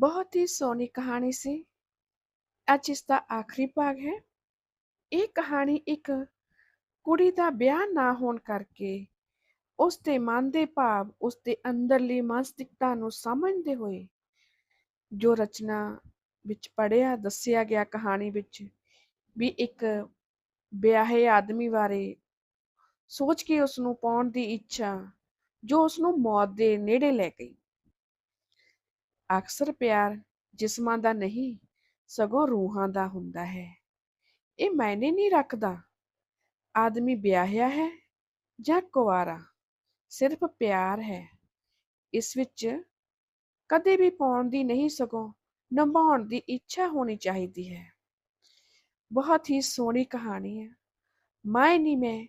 ਬਹੁਤ ਹੀ ਸੋਹਣੀ ਕਹਾਣੀ ਸੀ ਅੱਜ ਇਸ ਦਾ ਆਖਰੀ ਭਾਗ ਹੈ ਇਹ ਕਹਾਣੀ ਇੱਕ ਕੁੜੀ ਦਾ ਵਿਆਹ ਨਾ ਹੋਣ ਕਰਕੇ ਉਸ ਦੇ ਮਨ ਦੇ ਭਾਵ ਉਸ ਦੇ ਅੰਦਰਲੀ ਮਾਨਸਿਕਤਾ ਨੂੰ ਸਮਝਦੇ ਹੋਏ ਜੋ ਰਚਨਾ ਵਿੱਚ ਪੜਿਆ ਦੱਸਿਆ ਗਿਆ ਕਹਾਣੀ ਵਿੱਚ ਵੀ ਇੱਕ ਵਿਆਹੇ ਆਦਮੀ ਬਾਰੇ ਸੋਚ ਕੇ ਉਸ ਨੂੰ ਪਾਉਣ ਦੀ ਇੱਛਾ ਜੋ ਉਸ ਨੂੰ ਮੌਤ ਦੇ ਨੇੜੇ ਲੈ ਗਈ ਅਕਸਰ ਪਿਆਰ ਜਿਸਮਾਂ ਦਾ ਨਹੀਂ, ਸਗੋਂ ਰੂਹਾਂ ਦਾ ਹੁੰਦਾ ਹੈ। ਇਹ ਮਾਇਨੇ ਨਹੀਂ ਰੱਖਦਾ। ਆਦਮੀ ਵਿਆਹਿਆ ਹੈ ਜਾਂ ਕੁਵਾਰਾ, ਸਿਰਫ ਪਿਆਰ ਹੈ। ਇਸ ਵਿੱਚ ਕਦੇ ਵੀ ਪਾਉਣ ਦੀ ਨਹੀਂ, ਸਗੋਂ ਨਿਭਾਉਣ ਦੀ ਇੱਛਾ ਹੋਣੀ ਚਾਹੀਦੀ ਹੈ। ਬਹੁਤ ਹੀ ਸੋਹਣੀ ਕਹਾਣੀ ਹੈ। ਮੈਂ ਨਹੀਂ ਮੈਂ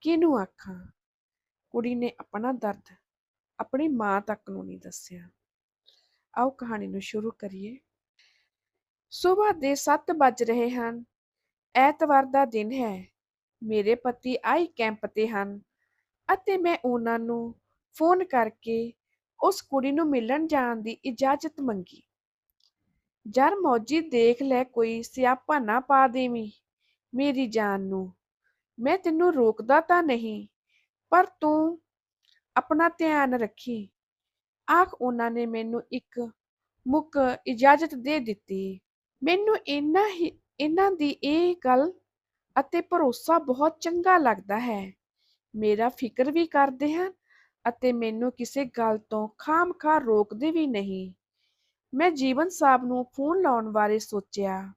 ਕਿਹਨੂੰ ਆਖਾਂ? ਕੁੜੀ ਨੇ ਆਪਣਾ ਦਰਦ ਆਪਣੀ ਮਾਂ ਤੱਕ ਨੂੰ ਨਹੀਂ ਦੱਸਿਆ। ਆਓ ਕਹਾਣੀ ਨੂੰ ਸ਼ੁਰੂ ਕਰੀਏ। ਸਵੇਰ ਦੇ 7 ਵੱਜ ਰਹੇ ਹਨ। ਐਤਵਾਰ ਦਾ ਦਿਨ ਹੈ। ਮੇਰੇ ਪਤੀ ਆਈ ਕੈਂਪ ਤੇ ਹਨ ਅਤੇ ਮੈਂ ਉਹਨਾਂ ਨੂੰ ਫੋਨ ਕਰਕੇ ਉਸ ਕੁੜੀ ਨੂੰ ਮਿਲਣ ਜਾਣ ਦੀ ਇਜਾਜ਼ਤ ਮੰਗੀ। ਜਰ ਮੌਜੀ ਦੇਖ ਲੈ ਕੋਈ ਸਿਆਪਾ ਨਾ ਪਾ ਦੇਵੀਂ ਮੇਰੀ ਜਾਨ ਨੂੰ, ਮੈਂ ਤੈਨੂੰ ਰੋਕਦਾ ਤਾਂ ਨਹੀਂ, ਪਰ ਤੂੰ ਆਪਣਾ ਧਿਆਨ ਰੱਖੀ। ਆਖ ਉਹਨਾਂ ਨੇ ਮੈਨੂੰ ਇੱਕ ਮੁੱਕ ਇਜਾਜ਼ਤ ਦੇ ਦਿੱਤੀ। ਮੈਨੂੰ ਇਹਨਾਂ ਹੀ, ਇਹਨਾਂ ਦੀ ਇਹ ਗੱਲ ਅਤੇ ਭਰੋਸਾ ਬਹੁਤ ਚੰਗਾ ਲੱਗਦਾ ਹੈ। ਮੇਰਾ ਫਿਕਰ ਵੀ ਕਰਦੇ ਹਨ ਅਤੇ ਮੈਨੂੰ ਕਿਸੇ ਗੱਲ ਤੋਂ ਖਾਮਖਾ ਰੋਕਦੇ ਵੀ ਨਹੀਂ। ਮੈਂ ਜੀਵਨ ਸਾਹਿਬ ਨੂੰ ਫੋਨ ਲਾਉਣ ਬਾਰੇ ਸੋਚਿਆ।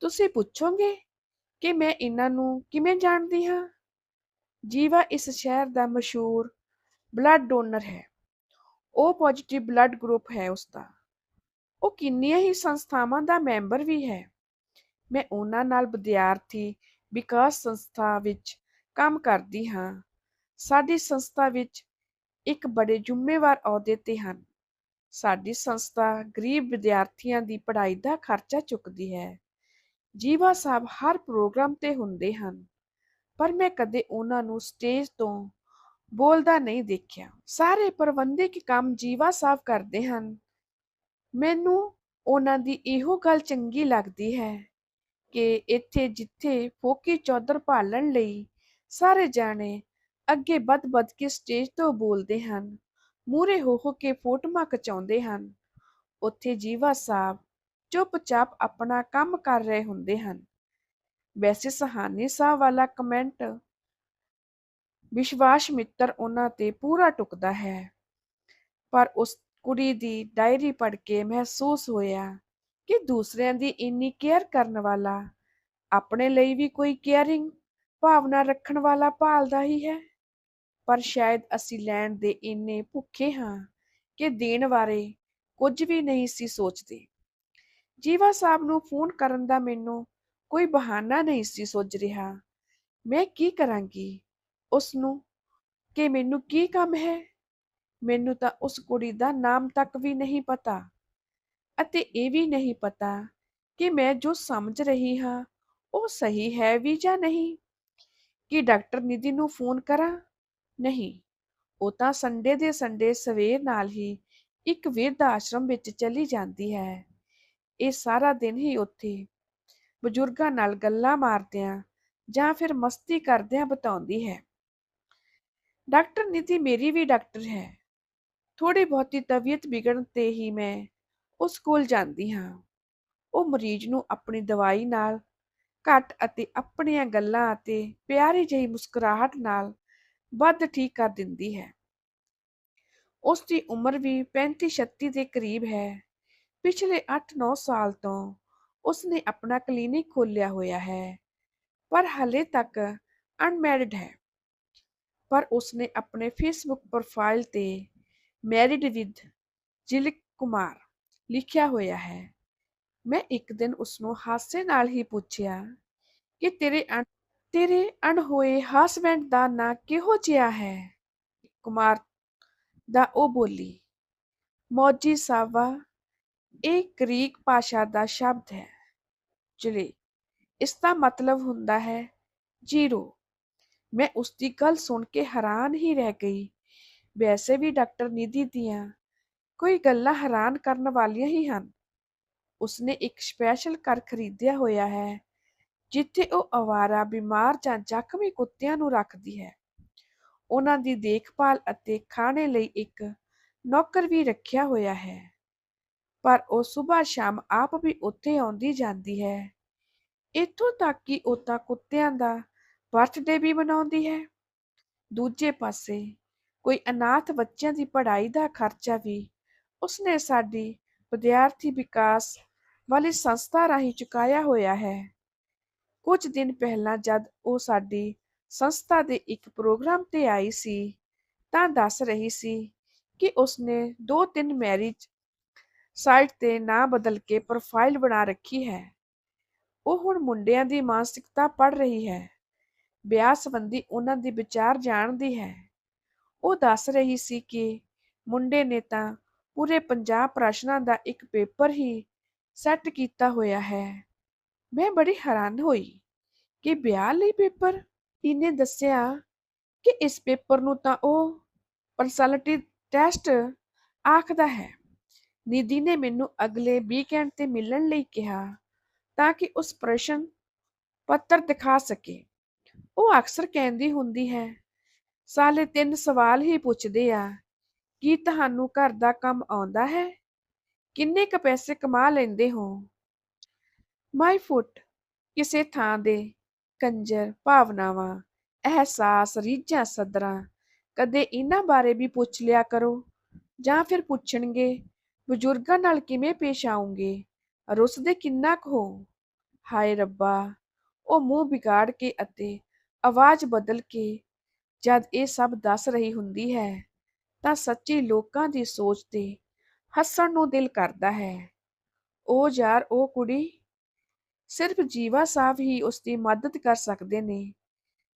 ਤੁਸੀਂ ਪੁੱਛੋਗੇ ਕਿ ਮੈਂ ਇਹਨਾਂ ਨੂੰ ਕਿਵੇਂ ਜਾਣਦੀ ਹਾਂ? ਜੀਵਾ ਇਸ ਸ਼ਹਿਰ ਦਾ ਮਸ਼ਹੂਰ ਬਲੱਡ ਡੋਨਰ ਹੈ। ਉਹ ਪੋਜ਼ੀਟਿਵ ਬਲੱਡ ਗਰੁੱਪ ਹੈ ਉਸਦਾ। ਉਹ ਕਿੰਨੀਆਂ ਹੀ ਸੰਸਥਾਵਾਂ ਦਾ ਮੈਂਬਰ ਵੀ ਹੈ। ਮੈਂ ਉਹਨਾਂ ਨਾਲ ਵਿਦਿਆਰਥੀ ਵਿਕਾਸ ਸੰਸਥਾ ਵਿੱਚ ਕੰਮ ਕਰਦੀ ਹਾਂ। ਸਾਡੀ ਸੰਸਥਾ ਵਿੱਚ ਇੱਕ ਬੜੇ ਜ਼ਿੰਮੇਵਾਰ ਅਹੁਦੇ ਤੇ ਹਨ। ਸਾਡੀ ਸੰਸਥਾ ਗਰੀਬ ਵਿਦਿਆਰਥੀਆਂ ਦੀ ਪੜ੍ਹਾਈ ਦਾ ਖਰਚਾ ਚੁੱਕਦੀ ਹੈ। ਜੀਵਾ ਸਾਹਿਬ ਹਰ ਪ੍ਰੋਗਰਾਮ ਤੇ ਹੁੰਦੇ ਹਨ। ਪਰ ਮੈਂ ਕਦੇ ਉਹਨਾਂ ਨੂੰ ਸਟੇਜ ਤੋਂ ਬੋਲਦਾ ਨਹੀਂ ਦੇਖਿਆ। ਸਾਰੇ ਪ੍ਰਬੰਧਕ ਕੰਮ ਜੀਵਾ ਸਾਹਿਬ ਕਰਦੇ ਹਨ। ਮੈਨੂੰ ਉਹਨਾਂ ਦੀ ਇਹੋ ਗੱਲ ਚੰਗੀ ਲੱਗਦੀ ਹੈ ਕਿ ਇੱਥੇ ਜਿੱਥੇ ਫੋਕੀ ਚੌਧਰ ਭਾਲਣ ਲਈ ਸਾਰੇ ਜਾਣੇ ਅੱਗੇ ਵੱਧ-ਵੱਧ ਕੇ ਸਟੇਜ ਤੋਂ ਬੋਲਦੇ ਹਨ ਮੂਰੇ ਹੋ ਹੋ ਕੇ ਫੋਟੋਆਂ ਖਿਚਾਉਂਦੇ ਹਨ। ਉੱਥੇ ਜੀਵਾ ਸਾਹਿਬ ਚੁੱਪਚਾਪ ਆਪਣਾ ਕੰਮ ਕਰ ਰਹੇ ਹੁੰਦੇ ਹਨ। ਵੈਸੇ ਸਹਾਨੀ ਸਾਹਿਬ ਵਾਲਾ ਕਮੈਂਟ ਵਿਸ਼ਵਾਸ ਮਿੱਤਰ ਉਹਨਾਂ ਤੇ ਪੂਰਾ ਟੁਕਦਾ ਹੈ। ਪਰ ਉਸ ਕੁੜੀ ਦੀ ਡਾਇਰੀ ਪੜ੍ਹ ਕੇ ਮਹਿਸੂਸ ਹੋਇਆ ਕਿ ਦੂਸਰਿਆਂ ਦੀ ਇੰਨੀ ਕੇਅਰ ਕਰਨ ਵਾਲਾ ਆਪਣੇ ਲਈ ਵੀ ਕੋਈ ਕੇਅਰਿੰਗ ਭਾਵਨਾ ਰੱਖਣ ਵਾਲਾ ਭਾਲਦਾ ਹੀ ਹੈ। ਪਰ ਸ਼ਾਇਦ ਅਸੀਂ ਲੈਣ ਦੇ ਇੰਨੇ ਭੁੱਖੇ ਹਾਂ ਕਿ ਦੇਣ ਬਾਰੇ ਕੁਝ ਵੀ ਨਹੀਂ ਸੀ ਸੋਚਦੇ। ਜੀਵਾ ਸਾਹਿਬ ਨੂੰ ਫੋਨ ਕਰਨ ਦਾ ਮੈਨੂੰ ਕੋਈ ਬਹਾਨਾ ਨਹੀਂ ਸੀ ਸੋਚ ਰਿਹਾ। ਮੈਂ ਕੀ ਕਰਾਂਗੀ? ਉਸ ਨੂੰ ਕਿ ਮੈਨੂੰ ਕੀ ਕੰਮ ਹੈ? ਮੈਨੂੰ ਤਾਂ ਉਸ ਕੁੜੀ ਦਾ ਨਾਮ ਤੱਕ ਵੀ ਨਹੀਂ ਪਤਾ ਅਤੇ ਇਹ ਵੀ ਨਹੀਂ ਪਤਾ ਕਿ ਮੈਂ ਜੋ ਸਮਝ ਰਹੀ ਹਾਂ, ਉਹ ਸਹੀ ਹੈ ਵੀ ਜਾਂ ਨਹੀਂ। ਕਿ ਡਾਕਟਰ ਨਿਧੀ ਨੂੰ ਫੋਨ ਕਰਾਂ? ਨਹੀਂ, ਉਹ ਤਾਂ ਸੰਡੇ ਦੇ ਸੰਡੇ ਸਵੇਰ ਨਾਲ ਹੀ ਇੱਕ ਵਿਰਧ ਆਸ਼ਰਮ ਵਿੱਚ ਚਲੀ ਜਾਂਦੀ ਹੈ। ਇਹ ਸਾਰਾ ਦਿਨ ਹੀ ਉੱਥੇ ਬਜ਼ੁਰਗਾਂ ਨਾਲ ਗੱਲਾਂ ਮਾਰਦਿਆਂ ਜਾਂ ਫਿਰ ਮਸਤੀ ਕਰਦਿਆਂ ਬਤਾਉਂਦੀ ਹੈ। ਡਾਕਟਰ ਨਿਧੀ ਮੇਰੀ ਵੀ ਡਾਕਟਰ ਹੈ। ਥੋੜੀ ਬਹੁਤੀ ਤਬੀਅਤ ਵਿਗੜਨ ਤੇ ਹੀ ਮੈਂ ਉਸ ਕੋਲ ਜਾਂਦੀ ਹਾਂ। ਉਹ ਮਰੀਜ਼ ਨੂੰ ਆਪਣੀ ਦਵਾਈ ਨਾਲ ਘੱਟ ਅਤੇ ਆਪਣੀਆਂ ਗੱਲਾਂ ਅਤੇ ਪਿਆਰੀ ਜਿਹੀ ਮੁਸਕਰਾਹਟ ਨਾਲ ਵੱਧ ਠੀਕ ਕਰ ਦਿੰਦੀ ਹੈ। ਉਸ ਦੀ ਉਮਰ ਵੀ 35-36 ਦੇ ਕਰੀਬ ਹੈ। ਪਿਛਲੇ 8-9 ਸਾਲ ਤੋਂ ਉਸਨੇ ਆਪਣਾ ਕਲੀਨਿਕ ਖੋਲ੍ਹਿਆ ਹੋਇਆ ਹੈ। ਪਰ ਹਲੇ ਤੱਕ ਅਨਮੈਰਿਡ ਹੈ। ਪਰ ਉਸਨੇ ਆਪਣੇ ਫੇਸਬੁੱਕ ਪ੍ਰੋਫਾਈਲ ਤੇ ਮੈਰਿਡ ਵਿਦ ਜਿਲਿਕ ਕੁਮਾਰ ਲਿਖਿਆ ਹੋਇਆ ਹੈ। ਮੈਂ ਇੱਕ ਦਿਨ ਉਸਨੂੰ ਹਾਸੇ ਨਾਲ ਹੀ ਪੁੱਛਿਆ ਕਿ ਤੇਰੇ ਤੇਰੇ ਅਣਹੋਏ ਹਸਬੈਂਡ ਦਾ ਨਾਂ ਕਿਹੋ ਜਿਹਾ ਹੈ? ਕੁਮਾਰ ਦਾ ਉਹ ਬੋਲੀ, ਮੌਜੀ ਸਾਵਾ, ਇਹ ਗ੍ਰੀਕ ਭਾਸ਼ਾ ਦਾ ਸ਼ਬਦ ਹੈ। ਚਲੇ, ਇਸ ਦਾ ਮਤਲਬ ਹੁੰਦਾ ਹੈ ਜ਼ੀਰੋ। ਮੈਂ ਉਸ ਦੀ ਗੱਲ ਸੁਣ ਕੇ ਹੈਰਾਨ ਹੀ ਰਹਿ ਗਈ। ਵੈਸੇ ਵੀ ਡਾਕਟਰ ਨਿਧੀ ਦੀਆਂ ਕੋਈ ਗੱਲਾਂ ਹੈਰਾਨ ਕਰਨ ਵਾਲੀਆਂ ਹੀ ਹਨ। ਉਸਨੇ ਇੱਕ ਸਪੈਸ਼ਲ ਘਰ ਖਰੀਦਿਆ ਹੋਇਆ ਹੈ, ਜਿੱਥੇ ਉਹ ਅਵਾਰਾ, ਬਿਮਾਰ ਜਾਂ ਜ਼ਖਮੀ ਕੁੱਤਿਆਂ ਨੂੰ ਰੱਖਦੀ ਹੈ। ਉਹਨਾਂ ਦੀ ਦੇਖਭਾਲ ਅਤੇ ਖਾਣੇ ਲਈ ਇੱਕ ਨੌਕਰ ਵੀ ਰੱਖਿਆ ਹੋਇਆ ਹੈ। ਪਰ ਉਹ ਸਵੇਰ ਸ਼ਾਮ ਆਪ ਵੀ ਉੱਥੇ ਆਉਂਦੀ ਜਾਂਦੀ ਹੈ। ਇੱਥੋਂ ਤੱਕ ਕਿ ਉਹ ਤਾਂ ਕੁੱਤਿਆਂ ਦਾ ਬਰਥਡੇ ਵੀ ਮਨਾਉਂਦੀ ਹੈ। ਦੂਜੇ ਪਾਸੇ ਕੋਈ ਅਨਾਥ ਬੱਚਿਆਂ ਦੀ ਪੜ੍ਹਾਈ ਦਾ ਖਰਚਾ ਵੀ ਉਸਨੇ ਸਾਡੀ ਵਿਦਿਆਰਥੀ ਵਿਕਾਸ ਵਾਲੀ ਸੰਸਥਾ ਰਾਹੀਂ ਚੁਕਾਇਆ ਹੋਇਆ ਹੈ। ਕੁਝ ਦਿਨ ਪਹਿਲਾਂ ਜਦ ਉਹ ਸਾਡੀ ਸੰਸਥਾ ਦੇ ਇੱਕ ਪ੍ਰੋਗਰਾਮ ਤੇ ਆਈ ਸੀ ਤਾਂ ਦੱਸ ਰਹੀ ਸੀ ਕਿ ਉਸਨੇ ਦੋ ਤਿੰਨ ਮੈਰਿਜ ਸਾਈਟ ਤੇ ਨਾਂ ਬਦਲ ਕੇ ਪ੍ਰੋਫਾਈਲ ਬਣਾ ਰੱਖੀ ਹੈ। ਉਹ ਹੁਣ ਮੁੰਡਿਆਂ ਦੀ ਮਾਨਸਿਕਤਾ ਪੜ ਰਹੀ ਹੈ। ਵਿਆਹ ਸੰਬੰਧੀ ਉਹਨਾਂ ਦੀ ਵਿਚਾਰ ਜਾਣਦੀ ਹੈ। ਉਹ ਦੱਸ ਰਹੀ ਸੀ ਕਿ ਮੁੰਡੇ ਨੇ ਤਾਂ ਪੂਰੇ 50 ਪ੍ਰਸ਼ਨਾਂ ਦਾ ਇੱਕ ਪੇਪਰ ਹੀ ਸੈੱਟ ਕੀਤਾ ਹੋਇਆ ਹੈ। ਮੈਂ ਬੜੀ ਹੈਰਾਨ ਹੋਈ ਕਿ ਵਿਆਹ ਲਈ ਪੇਪਰ? ਇਹਨੇ ਦੱਸਿਆ ਕਿ ਇਸ ਪੇਪਰ ਨੂੰ ਤਾਂ ਉਹ ਪਰਸਨੈਲਿਟੀ ਟੈਸਟ ਆਖਦਾ ਹੈ। ਨਿਧੀ ਨੇ ਮੈਨੂੰ ਅਗਲੇ ਵੀਕਐਂਡ ਤੇ ਮਿਲਣ ਲਈ ਕਿਹਾ ਤਾਂ ਕਿ ਉਸ ਪ੍ਰਸ਼ਨ ਪੱਤਰ ਦਿਖਾ ਸਕੇ। ਉਹ ਅਕਸਰ ਕਹਿੰਦੀ ਹੁੰਦੀ ਹੈ, ਸਾਲੇ ਤਿੰਨ ਸਵਾਲ ਹੀ ਪੁੱਛਦੇ ਆ, ਕੀ ਤੁਹਾਨੂੰ ਘਰ ਦਾ ਕੰਮ ਆਉਂਦਾ ਹੈ? ਕਿੰਨੇ ਕ ਪੈਸੇ ਕਮਾ ਲੈਂਦੇ ਹੋ? ਮਾਈ ਫੁੱਟ ਕਿਸੇ ਥਾਂ ਦੇ, ਕੰਜਰ, ਭਾਵਨਾਵਾਂ, ਅਹਿਸਾਸ, ਰੀਝਾਂ, ਸਦਰਾਂ, ਕਦੇ ਇਹਨਾਂ ਬਾਰੇ ਵੀ ਪੁੱਛ ਲਿਆ ਕਰੋ, ਜਾਂ ਫਿਰ ਪੁੱਛਣਗੇ, ਬਜ਼ੁਰਗਾਂ ਨਾਲ ਕਿਵੇਂ ਪੇਸ਼ ਆਉਂਗੇ, ਰੁੱਸਦੇ ਕਿੰਨਾ ਕੁ ਹੋ? ਹਾਏ ਰੱਬਾ, ਉਹ ਮੂੰਹ ਵਿਗਾੜ ਕੇ ਅਤੇ ਆਵਾਜ਼ ਬਦਲ ਕੇ ਜਦ ਇਹ ਸਭ ਦੱਸ ਰਹੀ ਹੁੰਦੀ ਹੈ, ਤਾਂ ਸੱਚੀ ਲੋਕਾਂ ਦੀ ਸੋਚ ਤੇ ਹੱਸਣ ਨੂੰ ਦਿਲ ਕਰਦਾ ਹੈ। ਉਹ ਯਾਰ, ਉਹ ਕੁੜੀ? ਸਿਰਫ ਜੀਵਾ ਸਾਹਿਬ ਹੀ ਉਸ ਦੀ ਮਦਦ ਕਰ ਸਕਦੇ ਨੇ।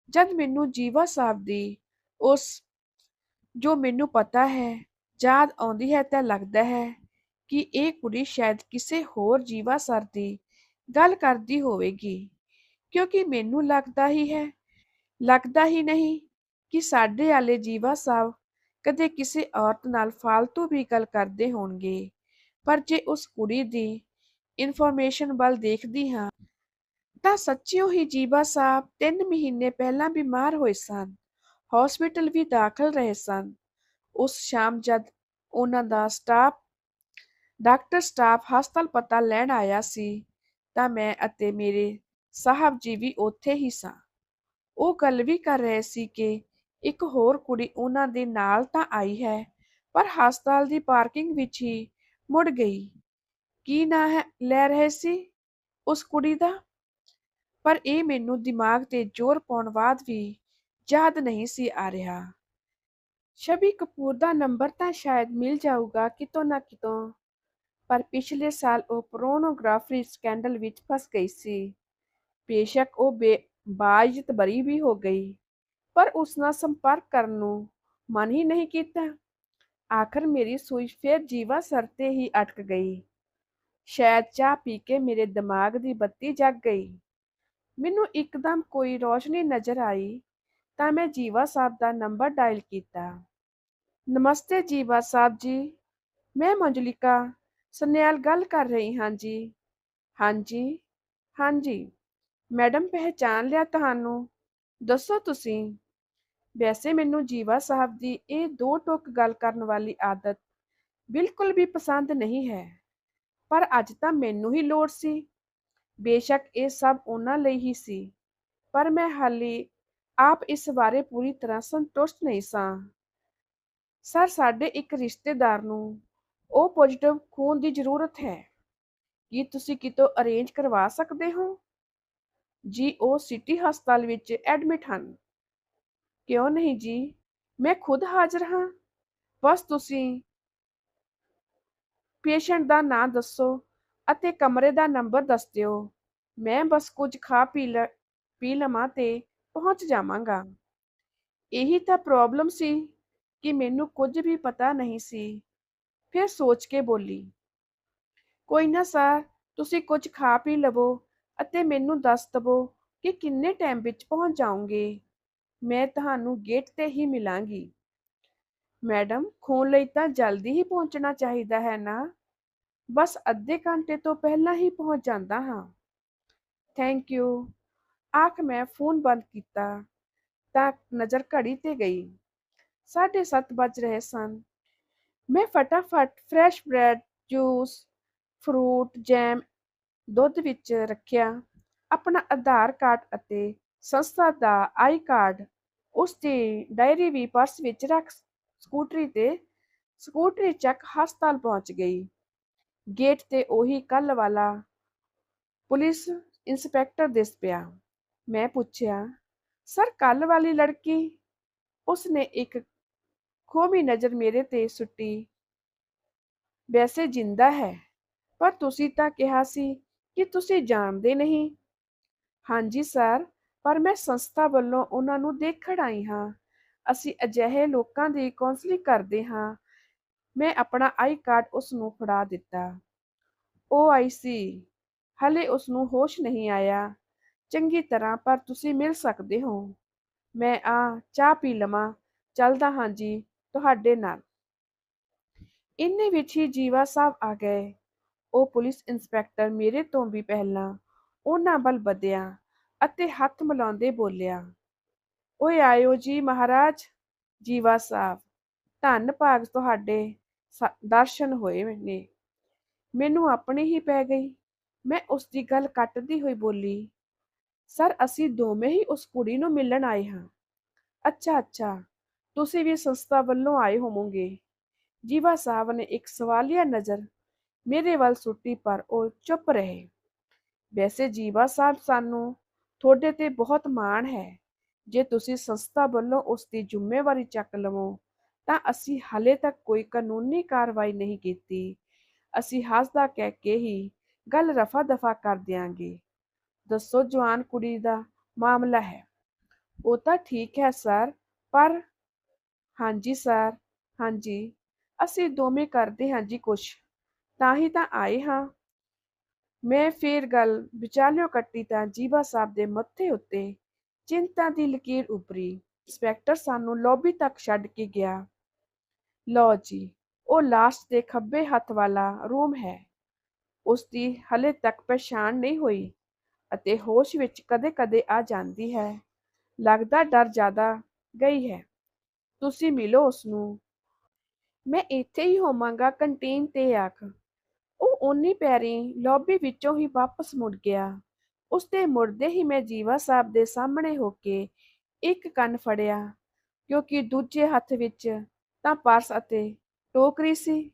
ਜਦ ਮੈਨੂੰ ਜੀਵਾ ਸਾਹਿਬ ਦੀ ਉਸ ਜੋ ਮੈਨੂੰ ਪਤਾ ਹੈ, ਯਾਦ ਆਉਂਦੀ ਹੈ ਤਾਂ ਲੱਗਦਾ ਹੈ ਕਿ ਇਹ ਕੁੜੀ ਸ਼ਾਇਦ ਕਿਸੇ ਹੋਰ ਜੀਵਾ ਸਰ ਦੀ ਗੱਲ ਕਰਦੀ ਹੋਵੇਗੀ, ਕਿਉਂਕਿ ਮੈਨੂੰ ਲੱਗਦਾ ਹੀ ਹੈ ਲੱਗਦਾ ਹੀ ਨਹੀਂ ਕਿ ਸਾਡੇ ਵਾਲੇ ਜੀਵਾ ਸਾਹਿਬ ਕਦੇ ਕਿਸੇ ਔਰਤ ਨਾਲ ਫालतू ਵੀ ਗੱਲ ਕਰਦੇ ਹੋਣਗੇ। ਪਰ ਜੇ ਉਸ ਕੁੜੀ ਦੀ ਇਨਫੋਰਮੇਸ਼ਨ ਵੱਲ ਦੇਖਦੀ ਹਾਂ, ਤਾਂ ਸੱਚਿਓ ਹੀ ਜੀਵਾ ਸਾਹਿਬ 3 ਮਹੀਨੇ ਪਹਿਲਾਂ ਬਿਮਾਰ ਹੋਏ ਸਨ ਹਸਪੀਟਲ ਵੀ ਦਾਖਲ ਰਹੇ ਸਨ। ਉਸ ਸ਼ਾਮ ਜਦ ਉਹਨਾਂ ਦਾ ਸਟਾਫ ਡਾਕਟਰ ਸਟਾਫ ਹਸਪਤਾਲ ਪਤਾ ਲੈਣ ਆਇਆ ਸੀ, ਤਾਂ ਮੈਂ ਅਤੇ ਮੇਰੇ ਸਾਹਿਬ ਜੀ ਵੀ ਉੱਥੇ ਹੀ ਸਾਂ। ਉਹ ਗੱਲ ਵੀ ਕਰ ਰਹੇ ਸੀ ਕਿ ਇੱਕ ਹੋਰ ਕੁੜੀ ਉਹਨਾਂ ਦੇ ਨਾਲ ਤਾਂ ਆਈ ਹੈ, ਪਰ ਹਸਪਤਾਲ ਦੀ ਪਾਰਕਿੰਗ ਵਿੱਚ ਹੀ ਮੁੜ ਗਈ। ਕੀ ਨਾਂ ਹੈ, ਲੈ ਰਹੇ ਸੀ ਉਸ ਕੁੜੀ ਦਾ? ਪਰ ਇਹ ਮੈਨੂੰ ਦਿਮਾਗ ਤੇ ਜ਼ੋਰ ਪਾਉਣ ਬਾਅਦ ਵੀ ਯਾਦ ਨਹੀਂ ਸੀ ਆ ਰਿਹਾ। ਸ਼ਬੀ ਕਪੂਰ ਦਾ ਨੰਬਰ ਤਾਂ ਸ਼ਾਇਦ ਮਿਲ ਜਾਊਗਾ ਕਿਤੋਂ ਨਾ ਕਿਤੋਂ, ਪਰ ਪਿਛਲੇ ਸਾਲ ਉਹ ਪੋਰਨੋਗ੍ਰਾਫੀ ਸਕੈਂਡਲ ਵਿੱਚ ਫਸ ਗਈ ਸੀ। ਬੇਸ਼ੱਕ ਉਹ ਬੇ ਬਾਇਜ਼ਤ ਬਰੀ ਵੀ ਹੋ ਗਈ, ਪਰ ਉਸ ਨਾਲ ਸੰਪਰਕ ਕਰਨ ਨੂੰ ਮਨ ਹੀ ਨਹੀਂ ਕੀਤਾ। ਆਖਰ ਮੇਰੀ ਸੂਈ ਫਿਰ ਜੀਵਾ ਸਰ ਤੇ ਹੀ ਅਟਕ ਗਈ। ਸ਼ਾਇਦ ਚਾਹ ਪੀ ਕੇ ਮੇਰੇ ਦਿਮਾਗ ਦੀ ਬੱਤੀ ਜਗ ਗਈ। ਮੈਨੂੰ ਇੱਕਦਮ ਕੋਈ ਰੋਸ਼ਨੀ ਨਜ਼ਰ ਆਈ ਤਾਂ ਮੈਂ ਜੀਵਾ ਸਾਹਿਬ ਦਾ ਨੰਬਰ ਡਾਇਲ ਕੀਤਾ। ਨਮਸਤੇ ਜੀਵਾ ਸਾਹਿਬ ਜੀ, ਮੈਂ ਮੰਜਲਿਕਾ, ਸਨਿਆਲ ਗੱਲ ਕਰ ਰਹੀ ਹਾਂ ਜੀ। ਹਾਂਜੀ ਹਾਂਜੀ। ਮੈਡਮ ਪਹਿਚਾਨ ਲਿਆ ਤੁਹਾਨੂੰ। ਦੱਸੋ ਤੁਸੀਂ। ਵੈਸੇ ਮੈਨੂੰ ਜੀਵਾ ਸਾਹਿਬ ਦੀ ਇਹ ਦੋ ਟੋਕ ਗੱਲ ਕਰਨ ਵਾਲੀ ਆਦਤ ਬਿਲਕੁਲ ਵੀ ਪਸੰਦ ਨਹੀਂ ਹੈ। ਪਰ ਅੱਜ ਤਾਂ ਮੈਨੂੰ ਹੀ ਲੋੜ ਸੀ। ਬੇਸ਼ੱਕ ਇਹ ਸਭ ਉਹਨਾਂ ਲਈ ਹੀ ਸੀ। ਪਰ ਮੈਂ ਹਾਲੇ ਆਪ ਇਸ ਬਾਰੇ ਪੂਰੀ ਤਰ੍ਹਾਂ ਸੰਤੁਸ਼ਟ ਨਹੀਂ ਸਾਂ। ਸਰ, ਸਾਡੇ ਇੱਕ ਰਿਸ਼ਤੇਦਾਰ ਨੂੰ ਉਹ ਪੋਜ਼ਿਟਿਵ ਖੂਨ ਦੀ ਜ਼ਰੂਰਤ ਹੈ। ਕੀ ਤੁਸੀਂ ਕਿਤੋਂ ਅਰੇਂਜ ਕਰਵਾ ਸਕਦੇ ਹੋ? ਜੀ, ਉਹ ਸਿਟੀ ਹਸਪਤਾਲ ਵਿੱਚ ਐਡਮਿਟ ਹਨ। ਕਿਉਂ ਨਹੀਂ ਜੀ? ਮੈਂ ਖੁਦ ਹਾਜ਼ਰ ਹਾਂ। ਬਸ ਤੁਸੀਂ ਪੇਸ਼ੈਂਟ ਦਾ ਨਾਂ ਦੱਸੋ ਅਤੇ ਕਮਰੇ ਦਾ ਨੰਬਰ ਦੱਸ ਦਿਓ। ਮੈਂ ਬਸ ਕੁਝ ਖਾ ਪੀ ਲ, ਪੀ ਲਵਾਂ ਤੇ ਪਹੁੰਚ ਜਾਵਾਂਗਾ। ਇਹੀ ਤਾਂ ਪ੍ਰੋਬਲਮ ਸੀ ਕਿ ਮੈਨੂੰ ਕੁਝ ਵੀ ਪਤਾ ਨਹੀਂ ਸੀ। ਫਿਰ ਸੋਚ ਕੇ ਬੋਲੀ, ਕੋਈ ਨਾ ਸਰ, ਤੁਸੀਂ ਕੁਝ ਖਾ ਪੀ ਲਵੋ ਅਤੇ ਮੈਨੂੰ ਦੱਸ ਦਵੋ ਕਿ ਕਿੰਨੇ ਟਾਈਮ ਵਿੱਚ ਪਹੁੰਚ ਜਾਓਗੇ? ਮੈਂ ਤੁਹਾਨੂੰ ਗੇਟ ਤੇ ਹੀ ਮਿਲਾਂਗੀ। ਮੈਡਮ ਖੂਨ ਲਈ ਤਾਂ ਜਲਦੀ ਹੀ ਪਹੁੰਚਣਾ ਚਾਹੀਦਾ ਹੈ ਨਾ? ਬਸ ਅੱਧੇ ਘੰਟੇ ਤੋਂ ਪਹਿਲਾਂ ਹੀ ਪਹੁੰਚ ਜਾਂਦਾ ਹਾਂ। ਥੈਂਕ ਯੂ ਆਖ ਮੈਂ ਫੋਨ ਬੰਦ ਕੀਤਾ ਤਾਂ ਨਜ਼ਰ ਘੜੀ ਤੇ ਗਈ। ਸਾਢੇ ਸੱਤ ਵੱਜ ਰਹੇ ਸਨ। ਮੈਂ ਫਟਾਫਟ fresh bread juice fruit jam ਦੁੱਧ ਵਿੱਚ ਰੱਖਿਆ, ਆਪਣਾ ਆਧਾਰ ਕਾਰਡ ਅਤੇ ਸੰਸਥਾ ਦਾ ਆਈ ਕਾਰਡ, ਉਸ ਦੀ ਡਾਇਰੀ ਵੀ ਪਰਸ ਵਿੱਚ ਰੱਖ ਸਕੂਟਰੀ ਤੇ, ਸਕੂਟਰੀ ਚੱਕ ਹਸਪਤਾਲ ਪਹੁੰਚ ਗਈ। ਗੇਟ ਤੇ ਉਹੀ ਕੱਲ ਵਾਲਾ ਪੁਲਿਸ ਇੰਸਪੈਕਟਰ ਦਿਸ ਪਿਆ। ਮੈਂ ਪੁੱਛਿਆ, ਸਰ ਕੱਲ ਵਾਲੀ ਲੜਕੀ? ਉਸਨੇ ਇੱਕ ਖੋਮੀ ਨਜ਼ਰ ਮੇਰੇ ਤੇ ਸੁੱਟੀ। ਵੈਸੇ ਜਿੰਦਾ ਹੈ, ਪਰ ਤੁਸੀਂ ਤਾਂ ਕਿਹਾ ਸੀ ਕਿ ਤੁਸੀਂ ਜਾਣਦੇ ਨਹੀਂ? ਹਾਂਜੀ, ਸਰ, ਪਰ ਮੈਂ ਸੰਸਥਾ ਵੱਲੋਂ ਉਹਨਾਂ ਨੂੰ ਦੇਖਣ ਆਈ ਹਾਂ। ਅਸੀਂ ਅਜਿਹੇ ਲੋਕਾਂ ਦੀ ਕਾਉਂਸਲਿੰਗ ਕਰਦੇ ਹਾਂ। ਮੈਂ ਆਪਣਾ ਆਈ ਕਾਰਡ ਉਸ ਨੂੰ ਫੜਾ ਦਿੱਤਾ। ਉਹ ਆਈ ਸੀ, ਹਲੇ ਉਸ ਨੂੰ ਹੋਸ਼ ਨਹੀਂ ਆਇਆ। ਚੰਗੀ ਤਰ੍ਹਾਂ ਪਰ ਤੁਸੀਂ ਮਿਲ ਸਕਦੇ ਹੋ। ਮੈਂ ਆ ਚਾਹ ਪੀ ਲਵਾਂ। ਚੱਲਦਾ ਹਾਂ ਜੀ, ਤੁਹਾਡੇ ਨਾਲ। ਇੰਨੇ ਵਿੱਚ ਹੀ ਜੀਵਾ ਸਾਹਿਬ ਆ ਗਏ। ਉਹ ਪੁਲਿਸ ਇੰਸਪੈਕਟਰ ਮੇਰੇ ਤੋਂ ਵੀ ਪਹਿਲਾਂ ਉਹਨਾਂ ਵੱਲ ਵਧਿਆ ਅਤੇ ਹੱਥ ਮਿਲਾਉਂਦੇ ਬੋਲਿਆ, ਓਏ ਆਇਓ ਜੀ ਮਹਾਰਾਜ, ਜੀਵਾ ਸਾਹਿਬ, ਧੰਨ ਭਾਗ ਤੁਹਾਡੇ ਦਰਸ਼ਨ ਹੋਏ ਨੇ। ਮੈਨੂੰ ਆਪਣੀ ਹੀ ਪੈ ਗਈ। ਮੈਂ ਉਸ ਦੀ ਗੱਲ ਕੱਟਦੀ ਹੋਈ ਬੋਲੀ, ਸਰ, ਅਸੀਂ ਦੋਵੇਂ ਹੀ ਉਸ ਕੁੜੀ ਨੂੰ ਮਿਲਣ ਆਏ ਹਾਂ। ਅੱਛਾ ਅੱਛਾ, ਤੁਸੀਂ ਵੀ ਸੰਸਥਾ ਵੱਲੋਂ ਆਏ ਹੋਵੋਗੇ। ਜੀਵਾ ਸਾਹਿਬ ਨੇ ਇੱਕ ਸਵਾਲੀਆ ਨਜ਼ਰ ਮੇਰੇ ਵੱਲ ਸੁੱਟੀ ਪਰ ਉਹ ਚੁੱਪ ਰਹੇ। ਵੈਸੇ ਜੀਵਾ ਸਾਹਿਬ ਸਾਨੂੰ ਤੁਹਾਡੇ ਤੇ ਬਹੁਤ ਮਾਣ ਹੈ। ਜੇ ਤੁਸੀਂ ਸੰਸਥਾ ਵੱਲੋਂ ਉਸ ਦੀ ਜ਼ਿੰਮੇਵਾਰੀ ਚੱਕ ਲਵੋ, ਤਾਂ ਅਸੀਂ ਹਾਲੇ ਤੱਕ ਕੋਈ ਕਾਨੂੰਨੀ ਕਾਰਵਾਈ ਨਹੀਂ ਕੀਤੀ। ਅਸੀਂ ਹੱਸਦਾ ਕਹਿ ਕੇ ਹੀ ਗੱਲ ਰਫਾ ਦਫਾ ਕਰ ਦਿਆਂਗੇ। ਦੱਸੋ ਜਵਾਨ ਕੁੜੀ ਦਾ ਮਾਮਲਾ ਹੈ। ਉਹ ਤਾਂ ਠੀਕ ਹੈ ਸਰ, ਪਰ ਹਾਂਜੀ ਸਰ, ਹਾਂਜੀ। ਅਸੀਂ ਦੋਵੇਂ ਕਰਦੇ ਹਾਂ ਜੀ ਕੁਛ। ਤਾਂ ਹੀ ਤਾਂ ਆਏ ਹਾਂ। ਮੈਂ ਫੇਰ ਗੱਲ ਵਿਚਾਲਿਓ ਕੱਟੀ ਤਾਂ ਜੀਵਾ ਸਾਹਿਬ ਦੇ ਮੱਥੇ ਉੱਤੇ, ਚਿੰਤਾ ਦੀ ਲਕੀਰ ਉਪਰੀ, ਇੰਸਪੈਕਟਰ ਸਾਨੂੰ ਲੌਬੀ ਤੱਕ ਛੱਡ ਕੇ ਗਿਆ। ਲਓ ਜੀ, ਉਹ ਲਾਸਟ ਦੇ ਖੱਬੇ ਹੱਥ ਵਾਲਾ ਰੂਮ ਹੈ। ਉਸ ਦੀ ਹਲੇ ਤੱਕ ਪਛਾਣ ਨਹੀਂ ਹੋਈ ਅਤੇ ਹੋਸ਼ ਵਿੱਚ ਕਦੇ-ਕਦੇ ਆ ਜਾਂਦੀ ਹੈ। ਲੱਗਦਾ ਡਰ ਜ਼ਿਆਦਾ ਗਈ ਹੈ। ਤੁਸੀਂ ਮਿਲੋ ਉਸ ਨੂੰ ਮੈਂ ਇੱਥੇ ਹੀ ਹੋਵਾਂਗਾ ਕੰਟੀਨ ਤੇ ਆਖ ਉਹ ਓਨੀ ਪੈਰੀ ਲੌਬੀ ਵਿੱਚੋਂ ਹੀ ਵਾਪਸ ਮੁੜ ਗਿਆ। ਉਸ ਦੇ ਮੁੜਦੇ ਹੀ ਮੈਂ ਜੀਵਾ ਸਾਹਿਬ ਦੇ ਸਾਹਮਣੇ ਹੋ ਕੇ ਇੱਕ ਕੰਨ ਫੜਿਆ, ਕਿਉਂਕਿ ਦੂਜੇ ਹੱਥ ਵਿੱਚ ਤਾਂ ਪਰਸ ਅਤੇ ਟੋਕਰੀ ਸੀ।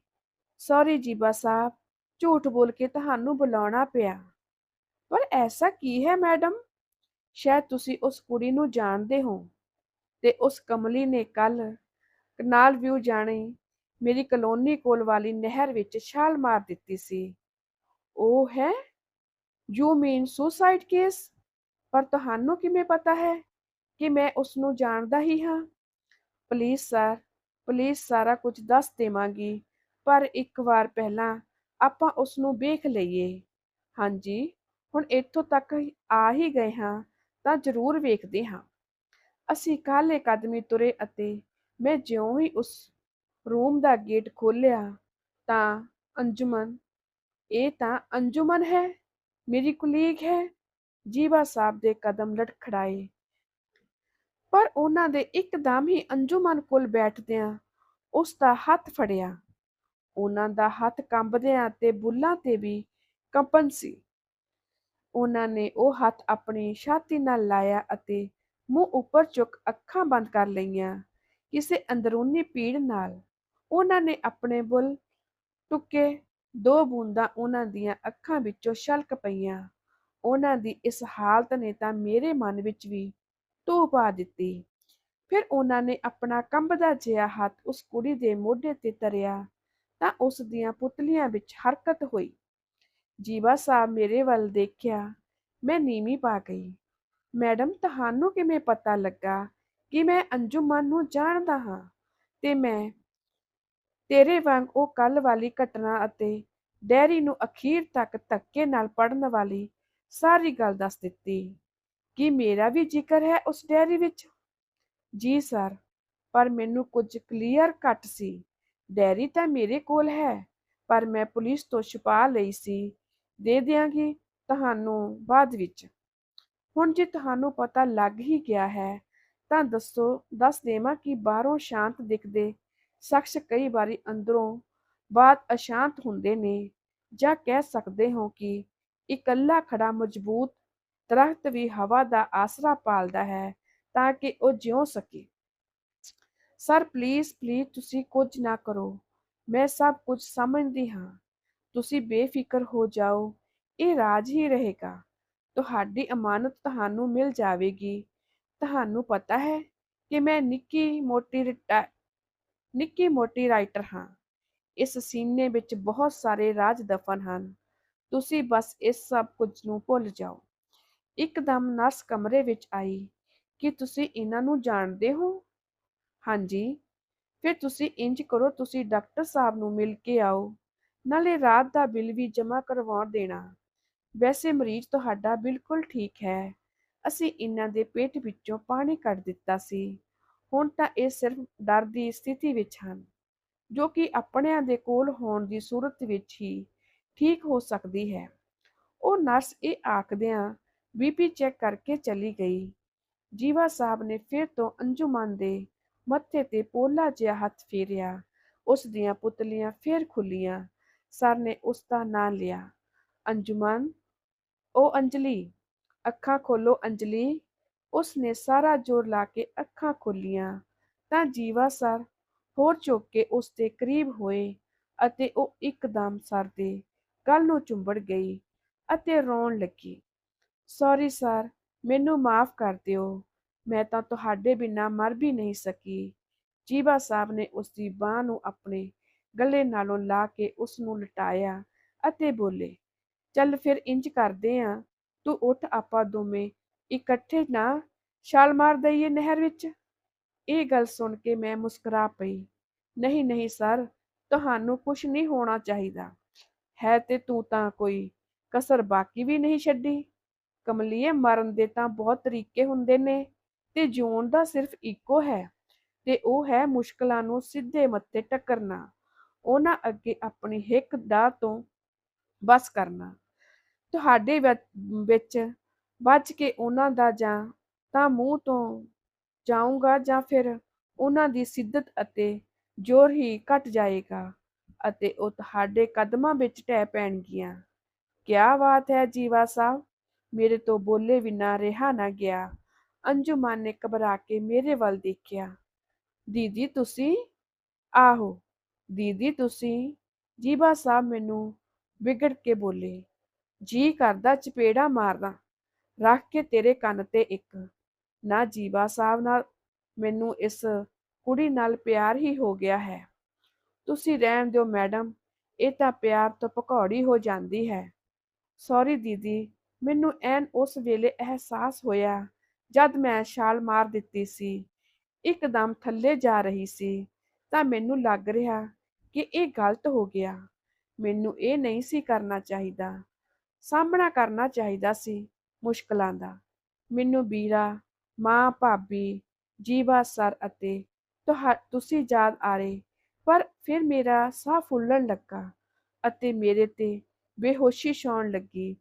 ਸੌਰੀ ਜੀਵਾ ਸਾਹਿਬ, ਝੂਠ ਬੋਲ ਕੇ ਤੁਹਾਨੂੰ ਬੁਲਾਉਣਾ ਪਿਆ। ਪਰ ਐਸਾ ਕੀ ਹੈ ਮੈਡਮ? ਸ਼ਾਇਦ ਤੁਸੀਂ ਉਸ ਕੁੜੀ ਨੂੰ ਜਾਣਦੇ ਹੋ ਤੇ ਉਸ ਕਮਲੀ ਨੇ ਕੱਲ ਕਨਾਲ ਵਿਊ ਜਾਣੇ ਮੇਰੀ ਕਲੋਨੀ ਕੋਲ ਵਾਲੀ ਨਹਿਰ ਵਿੱਚ ਛਾਲ ਮਾਰ ਦਿੱਤੀ ਸੀ। ਉਹ ਹੈ? ਯੂ ਮੀਨ ਸੁਸਾਈਡ ਕੇਸ ਪਰ ਤੁਹਾਨੂੰ ਕਿਵੇਂ ਪਤਾ ਹੈ ਕਿ ਮੈਂ ਉਸ ਨੂੰ ਜਾਣਦਾ ਹੀ ਹਾਂ? ਪਲੀਜ਼ ਸਰ ਪਲੀਜ਼ ਸਾਰਾ ਕੁਝ ਦੱਸ ਦੇਵਾਂਗੀ। ਪਰ ਇੱਕ ਵਾਰ ਪਹਿਲਾਂ ਆਪਾਂ ਉਸ ਨੂੰ ਵੇਖ ਲਈਏ। ਹਾਂਜੀ, ਹੁਣ ਇੱਥੋਂ ਤੱਕ ਆ ਹੀ ਗਏ ਹਾਂ, ਤਾਂ ਜ਼ਰੂਰ ਵੇਖਦੇ ਹਾਂ। ਅਸੀਂ ਕਾਲੇ ਕਦਮੀ ਤੁਰੇ ਅਤੇ ਮੈਂ ਜਿਉਂ ਹੀ ਉਸ ਰੂਮ ਦਾ ਗੇਟ ਖੋਲ੍ਹਿਆ ਤਾਂ ਅੰਜੁਮਨ, ਇਹ ਤਾਂ ਅੰਜੁਮਨ ਹੈ, ਮੇਰੀ ਕੁਲੀਗ ਹੈ। ਜੀਵਾ ਸਾਹਿਬ ਦੇ ਕਦਮ ਲਟਖੜਾਏ। ਪਰ ਉਹਨਾਂ ਦੇ ਇੱਕਦਮ ਹੀ ਅੰਜੁਮਨ ਕੋਲ ਬੈਠਦਿਆਂ ਉਸ ਦਾ ਹੱਥ ਫੜਿਆ। ਉਹਨਾਂ ਦਾ ਹੱਥ ਕੰਬਦਿਆਂ ਤੇ ਬੁੱਲਾਂ ਤੇ ਵੀ ਕੰਪਨ ਸੀ। ਉਹਨਾਂ ਨੇ ਉਹ ਹੱਥ ਆਪਣੀ ਛਾਤੀ ਨਾਲ ਲਾਇਆ ਅਤੇ ਮੂੰਹ ਉੱਪਰ ਚੁੱਕ ਅੱਖਾਂ ਬੰਦ ਕਰ ਲਈਆਂ ਕਿਸੇ ਅੰਦਰੂਨੀ ਪੀੜ ਨਾਲ। ਉਹਨਾਂ ਨੇ ਆਪਣੇ ਬੁੱਲ ਟੁੱਕੇ, ਦੋ ਬੂੰਦਾਂ ਉਹਨਾਂ ਦੀਆਂ ਅੱਖਾਂ ਵਿੱਚੋਂ ਛਲਕ ਪਈਆਂ। ਉਹਨਾਂ ਦੀ ਇਸ ਹਾਲਤ ਨੇ ਤਾਂ ਮੇਰੇ ਮਨ ਵਿੱਚ ਵੀ ਧੂਹ ਪਾ ਦਿੱਤੀ। ਫਿਰ ਉਹਨਾਂ ਨੇ ਆਪਣਾ ਕੰਬਦਾ ਜਿਹਾ ਹੱਥ ਉਸ ਕੁੜੀ ਦੇ ਮੋਢੇ ਤੇ ਧਰਿਆ ਤਾਂ ਉਸ ਦੀਆਂ ਪੁਤਲੀਆਂ ਵਿੱਚ ਹਰਕਤ ਹੋਈ। ਜੀਵਾ ਸਾਹਿਬ ਮੇਰੇ ਵੱਲ ਦੇਖਿਆ, ਮੈਂ ਨੀਵੀਂ ਪਾ ਗਈ। ਮੈਡਮ, ਤੁਹਾਨੂੰ ਕਿਵੇਂ ਪਤਾ ਲੱਗਾ ਕਿ ਮੈਂ ਅੰਜੁਮਨ ਨੂੰ ਜਾਣਦਾ ਹਾਂ? ਤੇ ਮੈਂ ਤੇਰੇ ਵਾਂਗ ਉਹ ਕੱਲ ਵਾਲੀ ਘਟਨਾ ਅਤੇ ਡੈਰੀ ਨੂੰ ਅਖੀਰ ਤੱਕ ਧੱਕੇ ਨਾਲ ਪੜਨ ਵਾਲੀ ਸਾਰੀ ਗੱਲ ਦੱਸ ਦਿੱਤੀ। ਕੀ ਮੇਰਾ ਵੀ ਜ਼ਿਕਰ ਹੈ ਉਸ ਡੈਰੀ ਵਿੱਚ? ਜੀ ਸਰ ਪਰ ਮੈਨੂੰ ਕੁਝ ਕਲੀਅਰ ਘੱਟ ਸੀ। ਡੈਰੀ ਤਾਂ ਮੇਰੇ ਕੋਲ ਹੈ, ਪਰ ਮੈਂ ਪੁਲਿਸ ਤੋਂ ਛੁਪਾ ਲਈ ਸੀ। ਦੇ ਦਿਆਂਗੀ ਤੁਹਾਨੂੰ ਬਾਅਦ ਵਿੱਚ। ਹੁਣ ਜੇ ਤੁਹਾਨੂੰ ਪਤਾ ਲੱਗ ਹੀ ਗਿਆ ਹੈ, ਤਾਂ ਦੱਸੋ, ਦੱਸ ਦੇਵਾਂ ਕਿ ਬਾਹਰੋਂ ਸ਼ਾਂਤ ਦਿਖਦੇ ਸ਼ਖਸ ਕਈ ਵਾਰੀ ਅੰਦਰੋਂ ਬਾਅਦ ਅਸ਼ਾਂਤ ਹੁੰਦੇ ਨੇ ਜਾਂ ਕਹਿ ਸਕਦੇ ਹੋ ਕਿ ਇਕੱਲਾ ਖੜਾ ਮਜ਼ਬੂਤ ਦਰਖਤ ਵੀ ਹਵਾ ਦਾ ਆਸਰਾ ਪਾਲਦਾ ਹੈ ਤਾਂ ਕਿ ਉਹ ਜਿਉ ਸਕੇ। ਸਰ ਪਲੀਜ਼ ਪਲੀਜ਼ ਤੁਸੀਂ ਕੁਝ ਨਾ ਕਰੋ। ਮੈਂ ਸਭ ਕੁਝ ਸਮਝਦੀ ਹਾਂ। ਤੁਸੀਂ ਬੇਫਿਕਰ ਹੋ ਜਾਓ। ਇਹ ਰਾਜ ਹੀ ਰਹੇਗਾ। ਤੁਹਾਡੀ ਅਮਾਨਤ ਤੁਹਾਨੂੰ ਮਿਲ ਜਾਵੇਗੀ। ਤੁਹਾਨੂੰ ਪਤਾ ਹੈ ਕਿ ਮੈਂ ਨਿੱਕੀ ਮੋਟੀ ਨਿੱਕੀ ਮੋਟੀ ਰਾਈਟਰ ਹਾਂ। ਇਸ ਸੀਨੇ ਵਿੱਚ ਬਹੁਤ ਸਾਰੇ ਰਾਜ ਦਫਨ ਹਨ। ਤੁਸੀਂ ਬਸ ਇਸ ਸਭ ਕੁਝ ਨੂੰ ਭੁੱਲ ਜਾਓ। ਇੱਕਦਮ ਨਰਸ ਕਮਰੇ ਵਿੱਚ ਆਈ, ਕੀ ਤੁਸੀਂ ਇਹਨਾਂ ਨੂੰ ਜਾਣਦੇ ਹੋ? ਹਾਂਜੀ। ਫਿਰ ਤੁਸੀਂ ਇੰਜ ਕਰੋ, ਤੁਸੀਂ ਡਾਕਟਰ ਸਾਹਿਬ ਨੂੰ ਮਿਲ ਕੇ ਆਓ। ਨਾਲੇ ਰਾਤ ਦਾ ਬਿੱਲ ਵੀ ਜਮ੍ਹਾਂ ਕਰਵਾਉਣ ਦੇਣਾ। ਵੈਸੇ ਮਰੀਜ਼ ਤੁਹਾਡਾ ਬਿਲਕੁਲ ਠੀਕ ਹੈ। ਅਸੀਂ ਇਹਨਾਂ ਦੇ ਪੇਟ ਵਿੱਚੋਂ ਪਾਣੀ ਕੱਢ ਦਿੱਤਾ ਸੀ। ਹੁਣ ਤਾਂ ਇਹ ਸਿਰਫ ਡਰ ਦੀ ਸਥਿਤੀ ਵਿੱਚ ਹਨ, ਜੋ ਕਿ ਆਪਣਿਆਂ ਦੇ ਕੋਲ ਹੋਣ ਦੀ ਸੂਰਤ ਵਿੱਚ ਹੀ ਠੀਕ ਹੋ ਸਕਦੀ ਹੈ। ਉਹ ਨਰਸ ਇਹ ਆਖਦਿਆਂ ਬੀਪੀ ਚੈੱਕ ਕਰਕੇ ਚਲੀ ਗਈ। ਜੀਵਾ ਸਾਹਿਬ ਨੇ ਫਿਰ ਤੋਂ ਅੰਜੁਮਨ ਦੇ ਮੱਥੇ ਤੇ ਪੋਲਾ ਜਿਹਾ ਹੱਥ ਫੇਰਿਆ। ਉਸ ਦੀਆਂ ਪੁਤਲੀਆਂ ਫਿਰ ਖੁੱਲੀਆਂ। ਸਰ ਨੇ ਉਸ ਦਾ ਨਾਂ ਲਿਆ। ਅੰਜੁਮਨ ਉਹ ਅੰਜਲੀ, ਅੱਖਾਂ ਖੋਲੋ ਅੰਜਲੀ। ਉਸ ਨੇ ਸਾਰਾ ਜ਼ੋਰ ਲਾ ਕੇ ਅੱਖਾਂ ਖੋਲੀਆਂ ਤਾਂ ਜੀਵਾ ਸਰ ਹੋਰ ਝੁੱਕ ਕੇ ਉਸ ਦੇ ਕਰੀਬ ਹੋਏ ਅਤੇ ਉਹ ਇੱਕਦਮ ਸਰ ਦੇ ਗਲ ਨੂੰ ਚੁੰਬੜ ਗਈ ਅਤੇ ਰੋਣ ਲੱਗੀ। ਸੌਰੀ ਸਰ ਮੈਨੂੰ ਮਾਫ ਕਰ ਦਿਓ। ਮੈਂ ਤਾਂ ਤੁਹਾਡੇ ਬਿਨਾਂ ਮਰ ਵੀ ਨਹੀਂ ਸਕੀ। ਜੀਵਾ ਸਾਹਿਬ ਨੇ ਉਸ ਦੀ ਬਾਹ ਨੂੰ ਆਪਣੇ ਗਲੇ ਨਾਲੋਂ ਲਾ ਕੇ ਉਸ ਨੂੰ ਲਟਾਇਆ ਅਤੇ ਬੋਲੇ, ਚੱਲ ਫਿਰ ਇੰਜ ਕਰਦੇ ਆਂ। ਤੂੰ ਉੱਠ ਆਪਾਂ ਦੋਵੇਂ ਇਕੱਠੇ ਨਾ ਛਾਲ ਮਾਰ ਦਈਏ ਨਹਿਰ ਵਿੱਚ। ਇਹ ਗੱਲ ਸੁਣ ਕੇ ਮੈਂ ਮੁਸਕਰਾ ਪਈ। ਨਹੀਂ ਨਹੀਂ ਸਰ, ਤੁਹਾਨੂੰ ਕੁਝ ਨਹੀਂ ਹੋਣਾ ਚਾਹੀਦਾ। ਹੈ ਤੇ ਤੂੰ ਤਾਂ ਕੋਈ ਕਸਰ ਬਾਕੀ ਵੀ ਨਹੀਂ ਛੱਡੀ। ਕਮਲੀਏ, ਮਰਨ ਦੇ ਤਾਂ ਬਹੁਤ ਤਰੀਕੇ ਹੁੰਦੇ ਨੇ ਤੇ ਜਿਉਣ ਦਾ ਸਿਰਫ ਇੱਕੋ ਹੈ ਤੇ ਉਹ ਹੈ ਮੁਸ਼ਕਲਾਂ ਨੂੰ ਸਿੱਧੇ ਮੱਥੇ ਟੱਕਰਨਾ। ਉਹਨਾਂ ਅੱਗੇ ਆਪਣੀ ਹਿੱਕ ਦਾ ਤੋਂ ਬਸ ਕਰਨਾ। ਤੁਹਾਡੇ ਵਿੱਚ ਬਚ ਕੇ ਉਹਨਾਂ ਦਾ ਜਾਂ ਤਾਂ ਮੂੰਹ ਤੋਂ ਜਾਊਂਗਾ ਜਾਂ ਫਿਰ ਉਹਨਾਂ ਦੀ ਸਿੱਧਤ ਅਤੇ ਜ਼ੋਰ ਹੀ ਘਟ ਜਾਏਗਾ ਅਤੇ ਉਹ ਤੁਹਾਡੇ ਕਦਮਾਂ ਵਿੱਚ ਟਹਿ ਪੈਣਗੀਆਂ। ਕਿਆ ਬਾਤ ਹੈ ਜੀਵਾ ਸਾਹਿਬ, ਮੇਰੇ ਤੋਂ ਬੋਲੇ ਬਿਨਾਂ ਰਿਹਾ ਨਾ ਗਿਆ। ਅੰਜੁਮਨ ਨੇ ਘਬਰਾ ਕੇ ਮੇਰੇ ਵੱਲ ਦੇਖਿਆ। ਦੀਦੀ ਤੁਸੀਂ? ਆਹੋ, ਦੀਦੀ ਤੁਸੀਂ? ਜੀਵਾ ਸਾਹਿਬ ਮੈਨੂੰ ਵਿਗੜ ਕੇ ਬੋਲੇ, ਜੀ ਕਰਦਾ ਚਪੇੜਾ ਮਾਰਦਾ। ਰੱਖ ਕੇ ਤੇਰੇ ਕੰਨ ਤੇ ਇੱਕ। ਨਾ ਜੀਵਾ ਸਾਹਿਬ ਨਾਲ ਮੈਨੂੰ ਇਸ ਕੁੜੀ ਨਾਲ ਪਿਆਰ ਹੀ ਹੋ ਗਿਆ ਹੈ। ਤੁਸੀਂ ਰਹਿਣ ਦਿਓ ਮੈਡਮ, ਇਹ ਤਾਂ ਪਿਆਰ ਤੋਂ ਭਕੌੜੀ ਹੋ ਜਾਂਦੀ ਹੈ। ਸੌਰੀ ਦੀਦੀ, ਮੈਨੂੰ ਐਨ ਉਸ ਵੇਲੇ ਅਹਿਸਾਸ ਹੋਇਆ ਜਦ ਮੈਂ ਛਾਲ ਮਾਰ ਦਿੱਤੀ ਸੀ। ਇੱਕਦਮ ਥੱਲੇ ਜਾ ਰਹੀ ਸੀ, ਤਾਂ ਮੈਨੂੰ ਲੱਗ ਰਿਹਾ ਕਿ ਇਹ ਗਲਤ ਹੋ ਗਿਆ। ਮੈਨੂੰ ਇਹ ਨਹੀਂ ਸੀ ਕਰਨਾ ਚਾਹੀਦਾ। ਸਾਹਮਣਾ ਕਰਨਾ ਚਾਹੀਦਾ ਸੀ। ਮੁਸ਼ਕਲਾਂ ਦਾ। ਮੈਨੂੰ ਵੀਰਾ, ਮਾਂ, ਭਾਬੀ, ਜੀਵਾ, ਸਰ ਅਤੇ ਤੁਹਾ, ਤੁਸੀਂ ਯਾਦ ਆ ਰਹੇ, ਪਰ ਫਿਰ ਮੇਰਾ ਸਾਹ ਫੁੱਲਣ ਲੱਗਾ ਅਤੇ ਮੇਰੇ ਤੇ ਬੇਹੋਸ਼ੀ ਛਾਉਣ ਲੱਗੀ।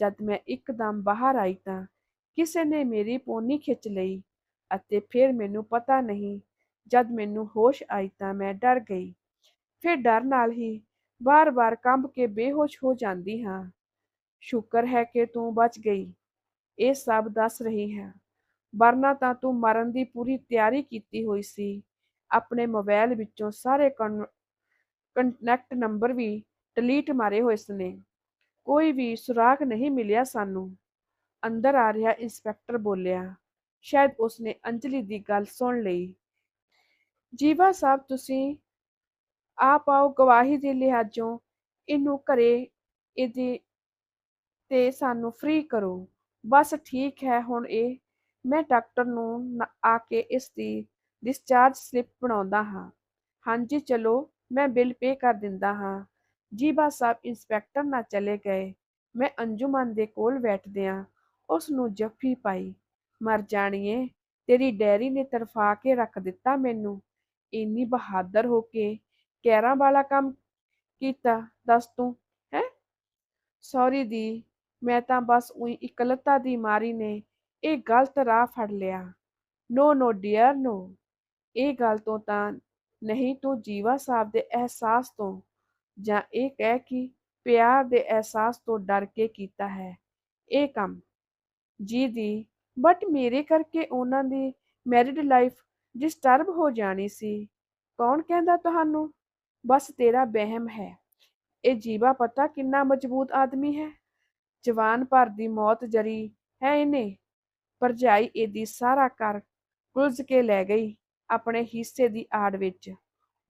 ਜਦ ਮੈਂ ਇੱਕਦਮ ਬਾਹਰ ਆਈ ਤਾਂ ਕਿਸੇ ਨੇ ਮੇਰੀ ਪੋਨੀ ਖਿੱਚ ਲਈ ਅਤੇ ਫਿਰ ਮੈਨੂੰ ਪਤਾ ਨਹੀਂ, ਜਦ ਮੈਨੂੰ ਹੋਸ਼ ਆਈ ਤਾਂ ਮੈਂ ਡਰ ਗਈ। ਫਿਰ ਡਰ ਨਾਲ ਹੀ ਬਾਰ-ਬਾਰ ਕੰਬ ਕੇ ਬੇਹੋਸ਼ ਹੋ ਜਾਂਦੀ ਹਾਂ। ਸ਼ੁਕਰ ਹੈ ਕਿ ਤੂੰ ਬਚ ਗਈ। ਇਹ ਸਭ ਦੱਸ ਰਹੀ ਹੈ। ਵਰਨਾ ਤਾਂ ਤੂੰ ਮਰਨ ਦੀ ਪੂਰੀ ਤਿਆਰੀ ਕੀਤੀ ਹੋਈ ਸੀ। ਆਪਣੇ ਮੋਬਾਈਲ ਵਿੱਚੋਂ ਸਾਰੇ ਕੰਟੈਕਟ ਨੰਬਰ ਵੀ ਡਿਲੀਟ ਮਾਰੇ ਹੋਏ ਸਨੇ। ਕੋਈ ਵੀ ਸੁਰਾਗ ਨਹੀਂ ਮਿਲਿਆ ਸਾਨੂੰ। ਅੰਦਰ ਆ ਰਿਹਾ ਇੰਸਪੈਕਟਰ ਬੋਲਿਆ, ਸ਼ਾਇਦ ਉਸਨੇ ਅੰਜਲੀ ਦੀ ਗੱਲ ਸੁਣ ਲਈ। ਜੀਵਾ ਸਾਹਿਬ, ਤੁਸੀਂ ਆਪ ਪਾਓ ਗਵਾਹੀ ਦੇ ਲਿਹਾਜ਼ੋਂ ਇਹਨੂੰ ਘਰੇ ਇਹਦੇ ਤੇ ਸਾਨੂੰ ਫ੍ਰੀ ਕਰੋ। ਬਸ ਠੀਕ ਹੈ ਹੁਣ ਇਹ। ਮੈਂ ਡਾਕਟਰ ਨੂੰ ਆ ਕੇ ਇਸ ਦੀ ਡਿਸਚਾਰਜ ਸਲਿੱਪ ਬਣਾਉਂਦਾ ਹਾਂ। ਹਾਂਜੀ, ਚਲੋ, ਮੈਂ ਬਿੱਲ ਪੇ ਕਰ ਦਿੰਦਾ ਹਾਂ। ਜੀਬਾ ਸਾਹਿਬ ਇੰਸਪੈਕਟਰ ਨਾਲ ਚਲੇ ਗਏ। ਮੈਂ ਅੰਜੁਮਨ ਦੇ ਕੋਲ ਬੈਠਦਿਆਂ ਉਸ ਨੂੰ ਜੱਫੀ ਪਾਈ। ਮਰ ਜਾਣੀਏ, ਤੇਰੀ ਡੈਰੀ ਨੇ ਤੜਫਾ ਕੇ ਰੱਖ ਦਿੱਤਾ ਮੈਨੂੰ। ਇੰਨੀ ਬਹਾਦਰ ਹੋ ਕੇ ਕੈਰਾਂ ਵਾਲਾ ਕੰਮ ਕੀਤਾ, ਦੱਸ ਤੂੰ, ਹੈ? ਸੌਰੀ ਦੀ ਮੈਂ ਤਾਂ ਬਸ ਉਹੀ ਇਕੱਲਤਾ ਦੀ ਮਾਰੀ ਨੇ, ਇਹ ਗਲਤ ਰਾਹ ਫੜ ਲਿਆ। ਨੋ ਨੋ ਡੀਅਰ ਨੋ ਇਹ ਗੱਲ ਤੋਂ ਤਾਂ ਨਹੀਂ ਤੂੰ ਜੀਵਾ ਸਾਹਿਬ ਦੇ ਅਹਿਸਾਸ ਤੋਂ, ਜਾਂ ਇਹ ਕਹਿ ਕਿ ਪਿਆਰ ਦੇ ਅਹਿਸਾਸ ਤੋਂ ਡਰ ਕੇ ਕੀਤਾ ਹੈ। ਇਹ ਕੰਮ ਜੀ ਦੀ ਬਟ ਮੇਰੇ ਕਰਕੇ ਉਹਨਾਂ ਦੀ ਮੈਰਿਡ ਲਾਈਫ ਡਿਸਟਰਬ ਹੋ ਜਾਣੀ ਸੀ। ਕੌਣ ਕਹਿੰਦਾ ਤੁਹਾਨੂੰ? ਬਸ ਤੇਰਾ ਬਹਿਮ ਹੈ। ਇਹ ਜੀਵਾ ਪਤਾ ਕਿੰਨਾ ਮਜ਼ਬੂਤ ਆਦਮੀ ਹੈ। ਜਵਾਨ ਭਰ ਦੀ ਮੌਤ ਜਰੀ ਹੈ ਇਹਨੇ। ਭਰਜਾਈ ਇਹਦੀ ਸਾਰਾ ਘਰ ਕੁਲਝ ਕੇ ਲੈ ਗਈ ਆਪਣੇ ਹਿੱਸੇ ਦੀ ਆੜ ਵਿੱਚ।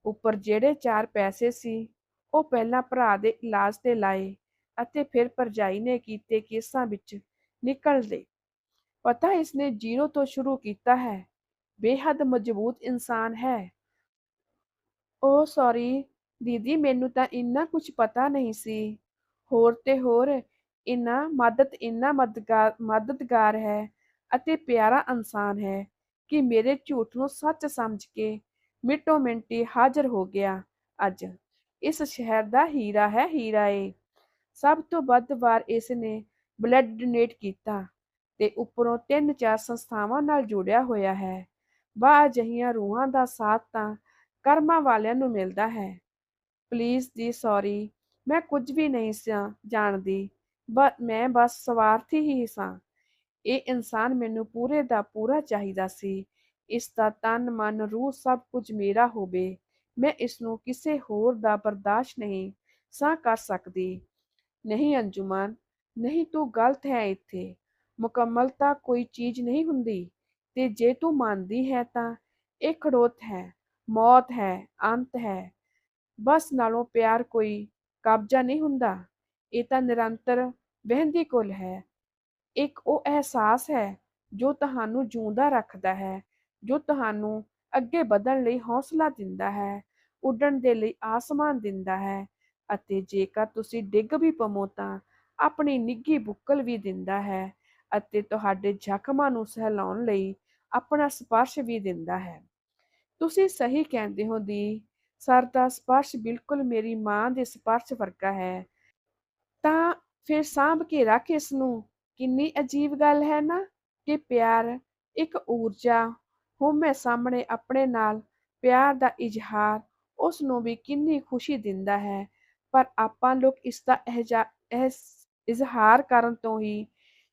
ਉੱਪਰ ਜਿਹੜੇ ਚਾਰ ਪੈਸੇ ਸੀ, ਉਹ ਪਹਿਲਾਂ ਭਰਾ ਦੇ ਇਲਾਜ ਤੇ ਲਾਏ ਅਤੇ ਫਿਰ ਭਰਜਾਈ ਨੇ ਕੀਤੇ ਕੇਸਾਂ ਵਿੱਚ ਨਿਕਲਦੇ ਪਤਾ ਇਸਨੇ ਜ਼ੀਰੋ ਤੋਂ ਸ਼ੁਰੂ ਕੀਤਾ ਹੈ। ਬੇਹੱਦ ਮਜ਼ਬੂਤ ਇਨਸਾਨ ਹੈ। ਉਹ ਸੌਰੀ, ਦੀਦੀ, ਮੈਨੂੰ ਤਾਂ ਇੰਨਾ ਕੁਝ ਪਤਾ ਨਹੀਂ ਸੀ। ਹੋਰ ਤੇ ਹੋਰ ਇੰਨਾ ਮਦਦ, ਇੰਨਾ ਮਦਦਗਾਰ ਮਦਦਗਾਰ ਹੈ ਅਤੇ ਪਿਆਰਾ ਇਨਸਾਨ ਹੈ ਕਿ ਮੇਰੇ ਝੂਠ ਨੂੰ ਸੱਚ ਸਮਝ ਕੇ ਮਿੰਟੋ ਮਿੰਟੀ ਹਾਜ਼ਰ ਹੋ ਗਿਆ ਅੱਜ। ਇਸ ਸ਼ਹਿਰ ਦਾ ਹੀਰਾ ਹੈ, ਹੀਰਾ ਏ। ਸਭ ਤੋਂ ਵੱਧ ਵਾਰ ਇਸ ਨੇ ਬਲੱਡ ਡੋਨੇਟ ਕੀਤਾ ਤੇ ਉੱਪਰੋਂ ਤਿੰਨ ਚਾਰ ਸੰਸਥਾਵਾਂ ਨਾਲ ਜੁੜਿਆ ਹੋਇਆ ਹੈ। ਬਾਹ ਅਜਿਹੀਆਂ ਰੂਹਾਂ ਦਾ ਸਾਥ ਤਾਂ ਕਰਮਾਂ ਵਾਲਿਆਂ ਨੂੰ ਮਿਲਦਾ ਹੈ। ਪਲੀਜ਼ ਦੀ ਸੌਰੀ, ਮੈਂ ਕੁਝ ਵੀ ਨਹੀਂ ਸਾਂ, ਜਾਣਦੀ। ਬਸ ਮੈਂ ਬਸ ਸਵਾਰਥੀ ਹੀ ਸਾਂ। ਇਹ ਇਨਸਾਨ ਮੈਨੂੰ ਪੂਰੇ ਦਾ ਪੂਰਾ ਚਾਹੀਦਾ ਸੀ। ਇਸ ਦਾ ਤਨ, ਮਨ, ਰੂਹ ਸਭ ਕੁਝ ਮੇਰਾ ਹੋਵੇ। ਮੈਂ ਇਸ ਨੂੰ ਕਿਸੇ ਹੋਰ ਦਾ ਬਰਦਾਸ਼ਤ ਨਹੀਂ ਸਾਂ ਕਰ ਸਕਦੀ। ਨਹੀਂ ਅੰਜੁਮਨ, ਨਹੀਂ ਤੂੰ ਗਲਤ ਹੈ ਇੱਥੇ। ਮੁਕੰਮਲਤਾ ਕੋਈ ਚੀਜ਼ ਨਹੀਂ ਹੁੰਦੀ। ਤੇ ਜੇ ਤੂੰ ਮੰਨਦੀ ਹੈ ਤਾਂ ਇਹ ਖੜੋਤ ਹੈ, ਮੌਤ ਹੈ, ਅੰਤ ਹੈ। ਬਸ ਨਾਲੋਂ ਪਿਆਰ ਕੋਈ ਕਬਜ਼ਾ ਨਹੀਂ ਹੁੰਦਾ। ਇਹ ਤਾਂ ਨਿਰੰਤਰ ਵਹਿੰਦੀ ਕੁਲ ਹੈ। ਇੱਕ ਉਹ ਅਹਿਸਾਸ ਹੈ ਜੋ ਤੁਹਾਨੂੰ ਜਿਉਂਦਾ ਰੱਖਦਾ ਹੈ, ਜੋ ਤੁਹਾਨੂੰ ਅੱਗੇ ਵਧਣ ਲਈ ਹੌਸਲਾ ਦਿੰਦਾ ਹੈ, ਉੱਡਣ ਦੇ ਲਈ ਆਸਮਾਨ ਦਿੰਦਾ ਹੈ ਅਤੇ ਜੇਕਰ ਤੁਸੀਂ ਡਿੱਗ ਵੀ ਪਵੋ ਤਾਂ ਆਪਣੀ ਨਿੱਘੀ ਬੁੱਕਲ ਵੀ ਦਿੰਦਾ ਹੈ ਅਤੇ ਤੁਹਾਡੇ ਜ਼ਖਮਾਂ ਨੂੰ ਸਹਿਲਾਉਣ ਲਈ ਆਪਣਾ ਸਪਰਸ਼ ਵੀ ਦਿੰਦਾ ਹੈ। ਤੁਸੀਂ ਸਹੀ ਕਹਿੰਦੇ ਹੋ ਦੀ, ਸਰ ਦਾ ਸਪਰਸ਼ ਬਿਲਕੁਲ ਮੇਰੀ ਮਾਂ ਦੇ ਸਪਰਸ਼ ਵਰਗਾ ਹੈ। ਤਾਂ ਫਿਰ ਸਾਂਭ ਕੇ ਰੱਖ ਇਸ ਨੂੰ ਕਿੰਨੀ ਅਜੀਬ ਗੱਲ ਹੈ ਨਾ ਕਿ ਪਿਆਰ ਇੱਕ ਊਰਜਾ ਹਉਮੈ ਸਾਹਮਣੇ ਆਪਣੇ ਨਾਲ ਪਿਆਰ ਦਾ ਇਜ਼ਹਾਰ ਉਸ ਨੂੰ ਵੀ ਕਿੰਨੀ ਖੁਸ਼ੀ ਦਿੰਦਾ ਹੈ। ਪਰ ਆਪਾਂ ਲੋਕ ਇਸ ਦਾ ਇਜ਼ਹਾਰ ਕਰਨ ਤੋਂ ਹੀ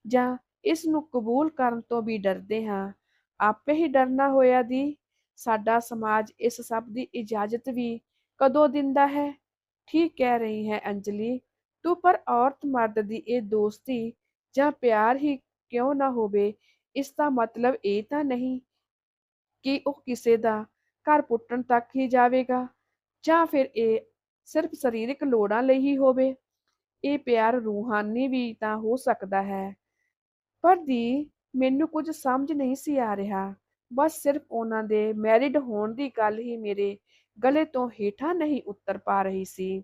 ਜਾਂ ਇਸ ਨੂੰ ਕਬੂਲ ਕਰਨ ਤੋਂ ਵੀ ਡਰਦੇ ਹਾਂ। ਆਪੇ ਹੀ ਡਰਨਾ ਹੋਇਆ ਦੀ। ਸਾਡਾ ਸਮਾਜ ਇਸ ਸਭ ਦੀ ਇਜਾਜ਼ਤ ਵੀ ਕਦੋਂ ਦਿੰਦਾ ਹੈ? ਠੀਕ ਕਹਿ ਰਹੀ ਹੈ ਅੰਜਲੀ। ਤੂੰ ਪਰ ਔਰਤ ਮਰਦ ਦੀ ਇਹ ਦੋਸਤੀ ਜਾਂ ਪਿਆਰ ਹੀ ਕਿਉਂ ਨਾ ਹੋਵੇ? ਇਸ ਦਾ ਮਤਲਬ ਇਹ ਤਾਂ ਨਹੀਂ ਕਿ ਉਹ ਕਿਸੇ ਦਾ ਘਰ ਪੁੱਟਣ ਤੱਕ ਹੀ ਜਾਵੇਗਾ ਜਾਂ ਫਿਰ ਇਹ ਸਿਰਫ ਸਰੀਰਕ ਲੋੜਾਂ ਲਈ ਹੀ ਹੋਵੇ। ਇਹ ਪਿਆਰ ਰੂਹਾਨੀ ਵੀ ਤਾਂ ਹੋ ਸਕਦਾ ਹੈ, ਪਰ ਦੀ ਮੈਨੂੰ ਕੁਝ ਸਮਝ ਨਹੀਂ ਸੀ ਆ ਰਿਹਾ। ਬਸ ਸਿਰਫ ਉਹਨਾਂ ਦੇ ਮੈਰਿਡ ਹੋਣ ਦੀ ਗੱਲ ਹੀ ਮੇਰੇ ਗਲੇ ਤੋਂ ਹੇਠਾਂ ਨਹੀਂ ਉਤਰ ਪਾ ਰਹੀ ਸੀ।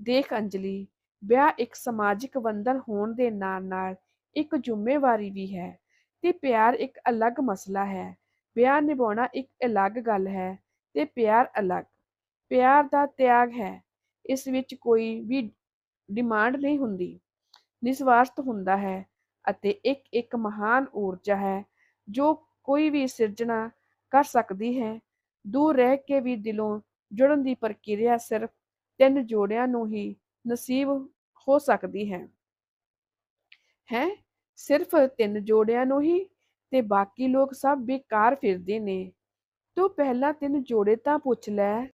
ਦੇਖ ਅੰਜਲੀ ਵਿਆਹ ਇੱਕ ਸਮਾਜਿਕ ਬੰਧਨ ਹੋਣ ਦੇ ਨਾਲ-ਨਾਲ ਇੱਕ ਜ਼ਿੰਮੇਵਾਰੀ ਵੀ ਹੈ ਤੇ ਪਿਆਰ ਇੱਕ ਅਲੱਗ ਮਸਲਾ ਹੈ। ਵਿਆਹ ਨਿਭਾਉਣਾ ਇੱਕ ਅਲੱਗ ਗੱਲ ਹੈ ਤੇ ਪਿਆਰ ਅਲੱਗ। ਪਿਆਰ ਦਾ ਤਿਆਗ ਹੈ। ਇਸ ਵਿੱਚ ਕੋਈ ਵੀ ਡਿਮਾਂਡ ਨਹੀਂ ਹੁੰਦੀ। ਨਿਸਵਾਰਥ ਹੁੰਦਾ ਹੈ ਅਤੇ ਇੱਕ ਇੱਕ ਮਹਾਨ ਊਰਜਾ ਹੈ ਜੋ ਕੋਈ ਵੀ ਸਿਰਜਣਾ ਕਰ ਸਕਦੀ ਹੈ। ਦੂਰ ਰਹਿ ਕੇ ਵੀ ਦਿਲੋਂ ਜੁੜਨ ਦੀ ਪ੍ਰਕਿਰਿਆ ਸਿਰਫ ਤਿੰਨ ਜੋੜਿਆਂ ਨੂੰ ਹੀ ਨਸੀਬ ਹੋ ਸਕਦੀ ਹੈ। ਹੈ? ਸਿਰਫ ਤਿੰਨ ਜੋੜਿਆਂ ਨੂੰ ਹੀ ਤੇ ਬਾਕੀ ਲੋਕ ਸਭ ਬੇਕਾਰ ਫਿਰਦੇ ਨੇ। ਤੂੰ ਪਹਿਲਾਂ ਤਿੰਨ ਜੋੜੇ ਤਾਂ ਪੁੱਛ ਲੈ।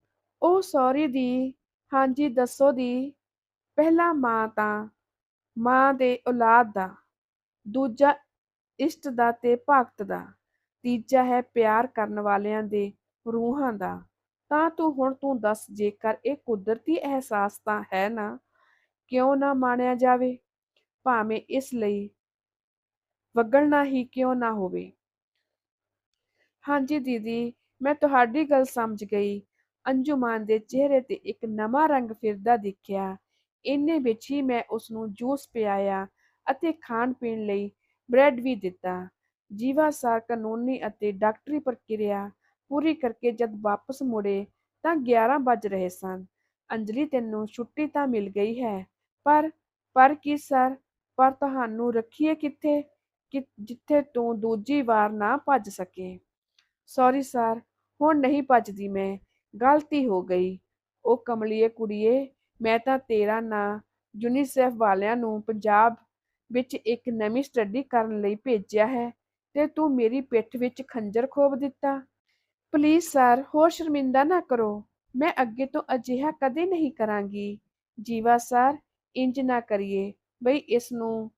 ਉਹ ਸੌਰੀ ਦੀ, ਹਾਂਜੀ ਦੱਸੋ ਦੀ। ਪਹਿਲਾ ਮਾਂ ਤਾਂ, ਮਾਂ ਦੇ ਔਲਾਦ ਦਾ। ਦੂਜਾ ਇਸ਼ਟ ਦਾ ਤੇ ਭਗਤ ਦਾ। ਤੀਜਾ ਹੈ ਪਿਆਰ ਕਰਨ ਵਾਲਿਆਂ ਦੇ ਰੂਹਾਂ ਦਾ। ਤਾਂ ਤੂੰ ਹੁਣ ਤੂੰ ਦੱਸ ਜੇਕਰ ਇਹ ਕੁਦਰਤੀ ਅਹਿਸਾਸ ਤਾਂ ਹੈ ਨਾ ਕਿਉਂ ਨਾ ਮਾਣਿਆ ਜਾਵੇ? ਭਾਵੇਂ ਇਸ ਲਈ ਵਗਣਨਾ ਹੀ ਕਿਉਂ ਨਾ ਹੋਵੇ? ਹਾਂਜੀ ਦੀਦੀ, ਮੈਂ ਤੁਹਾਡੀ ਗੱਲ ਸਮਝ ਗਈ। ਅੰਜੁਮਾਨ ਦੇ ਚਿਹਰੇ ਤੇ ਇੱਕ ਨਵਾਂ ਰੰਗ ਫਿਰਦਾ ਦਿਖਿਆ। ਇੰਨੇ ਵਿੱਚ ਹੀ ਮੈਂ ਉਸ ਨੂੰ ਜੂਸ ਪਿਆਇਆ ਅਤੇ ਖਾਣ ਪੀਣ ਲਈ ਬ੍ਰੈਡ ਵੀ ਦਿੱਤਾ। ਜੀਵਾ ਸਰ ਕਾਨੂੰਨੀ ਅਤੇ ਡਾਕਟਰੀ ਪ੍ਰਕਿਰਿਆ ਪੂਰੀ ਕਰਕੇ ਜਦ ਵਾਪਸ ਮੁੜੇ ਤਾਂ 11 ਵੱਜ ਰਹੇ ਸਨ। ਅੰਜਲੀ, ਤੈਨੂੰ ਛੁੱਟੀ ਤਾਂ ਮਿਲ ਗਈ ਹੈ। ਪਰ ਪਰ ਕੀ ਸਰ, ਪਰ ਤੁਹਾਨੂੰ ਰੱਖੀਏ ਕਿੱਥੇ, ਕਿ ਜਿੱਥੇ ਤੂੰ ਦੂਜੀ ਵਾਰ ਨਾ ਭੱਜ ਸਕੇ। ਸੌਰੀ ਸਰ ਹੁਣ ਨਹੀਂ ਭੱਜਦੀ ਮੈਂ, ਗਲਤੀ ਹੋ ਗਈ। ਉਹ ਕਮਲੀਏ ਕੁੜੀਏ, ਮੈਂ ਤਾਂ ਤੇਰਾ ਨਾਂ ਯੂਨੀਸੈਫ ਵਾਲਿਆਂ ਨੂੰ ਪੰਜਾਬ ਵਿੱਚ ਇੱਕ ਨਵੀਂ ਸਟੱਡੀ ਕਰਨ ਲਈ ਭੇਜਿਆ ਹੈ ਤੇ ਤੂੰ ਮੇਰੀ ਪਿੱਠ ਵਿੱਚ ਖੰਜਰ ਖੋਭ ਦਿੱਤਾ। ਪਲੀਜ਼ ਸਰ ਹੋਰ ਸ਼ਰਮਿੰਦਾ ਨਾ ਕਰੋ, ਮੈਂ ਅੱਗੇ ਤੋਂ ਅਜਿਹਾ ਕਦੇ ਨਹੀਂ ਕਰਾਂਗੀ। ਜੀਵਾ ਸਰ ਇੰਜ ਨਾ ਕਰੀਏ। ਬਈ ਇਸ ਨੂੰ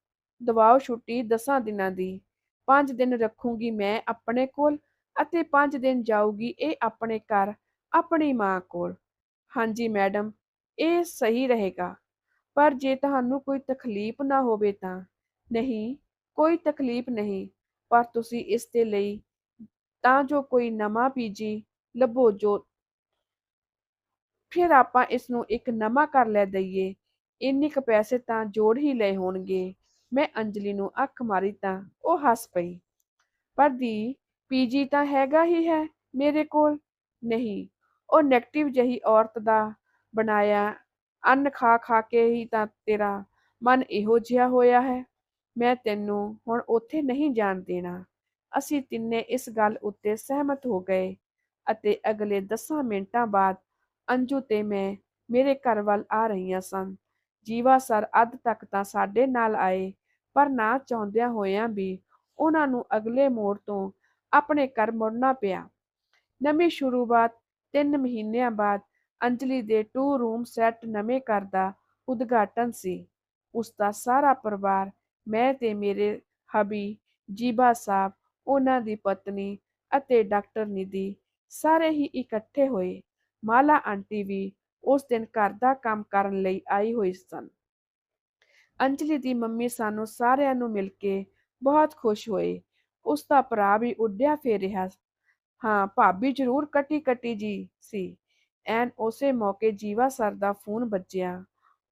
ਦਬਾਓ ਛੁੱਟੀ ਦਸਾਂ ਦਿਨਾਂ ਦੀ। ਪੰਜ ਦਿਨ ਰੱਖੂੰਗੀ ਮੈਂ ਆਪਣੇ ਕੋਲ ਅਤੇ ਪੰਜ ਦਿਨ ਜਾਊਗੀ ਇਹ ਆਪਣੇ ਘਰ, ਆਪਣੀ ਮਾਂ ਕੋਲ। ਹਾਂਜੀ ਮੈਡਮ, ਇਹ ਸਹੀ ਰਹੇਗਾ। ਪਰ ਜੇ ਤੁਹਾਨੂੰ ਕੋਈ ਤਕਲੀਫ ਨਾ ਹੋਵੇ ਤਾਂ। ਨਹੀਂ, ਕੋਈ ਤਕਲੀਫ ਨਹੀਂ। ਪਰ ਤੁਸੀਂ ਇਸ ਦੇ ਲਈ ਤਾਂ ਜੋ ਕੋਈ ਨਵਾਂ ਪੀਜੀ ਲੱਭੋ ਜੋ। ਫਿਰ ਆਪਾਂ ਇਸ ਨੂੰ ਇੱਕ ਨਵਾਂ ਕਰ ਲੈ ਦਈਏ। ਇੰਨੇ ਕੁ ਪੈਸੇ ਤਾਂ ਜੋੜ ਹੀ ਲਏ ਹੋਣਗੇ। ਮੈਂ ਅੰਜਲੀ ਨੂੰ ਅੱਖ ਮਾਰੀ ਤਾਂ ਉਹ ਹੱਸ ਪਈ। ਪਰ ਦੀ, ਪੀਜੀ ਤਾਂ ਹੈਗਾ ਹੀ ਹੈ ਮੇਰੇ ਕੋਲ। ਨਹੀਂ, ਉਹ ਨੈਗੇਟਿਵ ਜਹੀ ਔਰਤ ਦਾ ਬਣਾਇਆ, ਅੰਨ ਖਾ ਖਾ ਕੇ ਹੀ ਤਾਂ ਤੇਰਾ ਮਨ ਇਹੋ ਜਿਹਾ ਹੋਇਆ ਹੈ। ਮੈਂ ਤੈਨੂੰ ਹੁਣ ਉੱਥੇ ਨਹੀਂ ਜਾਣ ਦੇਣਾ। ਅਸੀਂ ਤਿੰਨੇ ਇਸ ਗੱਲ ਉੱਤੇ ਸਹਿਮਤ ਹੋ ਗਏ ਅਤੇ ਅਗਲੇ 10 ਮਿੰਟਾਂ ਬਾਅਦ ਅੰਜੂ ਤੇ ਮੈਂ ਮੇਰੇ ਘਰ ਵੱਲ ਆ ਰਹੀਆਂ ਸਨ। ਜੀਵਾ ਸਰ ਅੱਧ ਤੱਕ ਤਾਂ ਸਾਡੇ ਨਾਲ ਆਏ, ਪਰ ਨਾ ਚਾਹੁੰਦਿਆਂ ਹੋਇਆਂ ਵੀ ਉਹਨਾਂ ਨੂੰ ਅਗਲੇ ਮੋੜ ਤੋਂ ਆਪਣੇ ਘਰ ਮੁੜਨਾ ਪਿਆ। ਨਵੀਂ ਸ਼ੁਰੂਆਤ 3 ਮਹੀਨਿਆਂ ਬਾਅਦ ਅੰਜਲੀ ਦੇ ਟੂ ਰੂਮ ਸੈੱਟ ਨਵੇਂ ਘਰ ਦਾ ਉਦਘਾਟਨ ਸੀ। ਉਸ ਦਾ ਸਾਰਾ ਪਰਿਵਾਰ, ਮੈਂ ਤੇ ਮੇਰੇ ਹਬੀ ਜੀਬਾ ਸਾਹਿਬ, ਉਹਨਾਂ ਦੀ ਪਤਨੀ ਅਤੇ ਡਾਕਟਰ ਨਿਧੀ ਸਾਰੇ ਹੀ ਇਕੱਠੇ ਹੋਏ। ਮਾਲਾ ਆਂਟੀ ਵੀ ਉਸ ਦਿਨ ਘਰ ਦਾ ਕੰਮ ਕਰਨ ਲਈ ਆਈ ਹੋਈ ਸਨ। ਅੰਜਲੀ ਦੀ ਮੰਮੀ ਸਾਨੂੰ ਸਾਰਿਆਂ ਨੂੰ ਮਿਲ ਕੇ ਬਹੁਤ ਖੁਸ਼ ਹੋਏ। ਉਸ ਦਾ ਭਰਾ ਵੀ ਉੱਡਿਆ ਫੇਰ ਰਿਹਾ ਹਾਂ, ਭਾਬੀ ਜ਼ਰੂਰ ਕਟੀ ਕਟੀ ਜੀ ਸੀ। ਐਨ ਉਸੇ ਮੌਕੇ ਜੀਵਾ ਸਰ ਦਾ ਫੋਨ ਵੱਜਿਆ।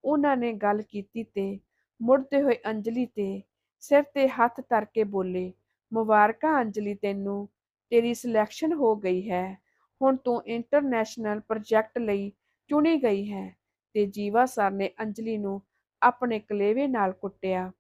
ਉਹਨਾਂ ਨੇ ਗੱਲ ਕੀਤੀ ਤੇ ਮੁੜਦੇ ਹੋਏ ਅੰਜਲੀ ਤੇ ਸਿਰ ਤੇ ਹੱਥ ਧਰ ਕੇ ਬੋਲੇ, ਮੁਬਾਰਕਾਂ ਅੰਜਲੀ ਤੈਨੂੰ, ਤੇਰੀ ਸਿਲੈਕਸ਼ਨ ਹੋ ਗਈ ਹੈ। ਹੁਣ ਤੂੰ ਇੰਟਰਨੈਸ਼ਨਲ ਪ੍ਰੋਜੈਕਟ ਲਈ ਚੁਣੀ ਗਈ ਹੈ ਤੇ ਜੀਵਾ ਸਰ ਨੇ ਅੰਜਲੀ ਨੂੰ ਆਪਣੇ ਕਲੇਵੇ ਨਾਲ ਕੁੱਟਿਆ।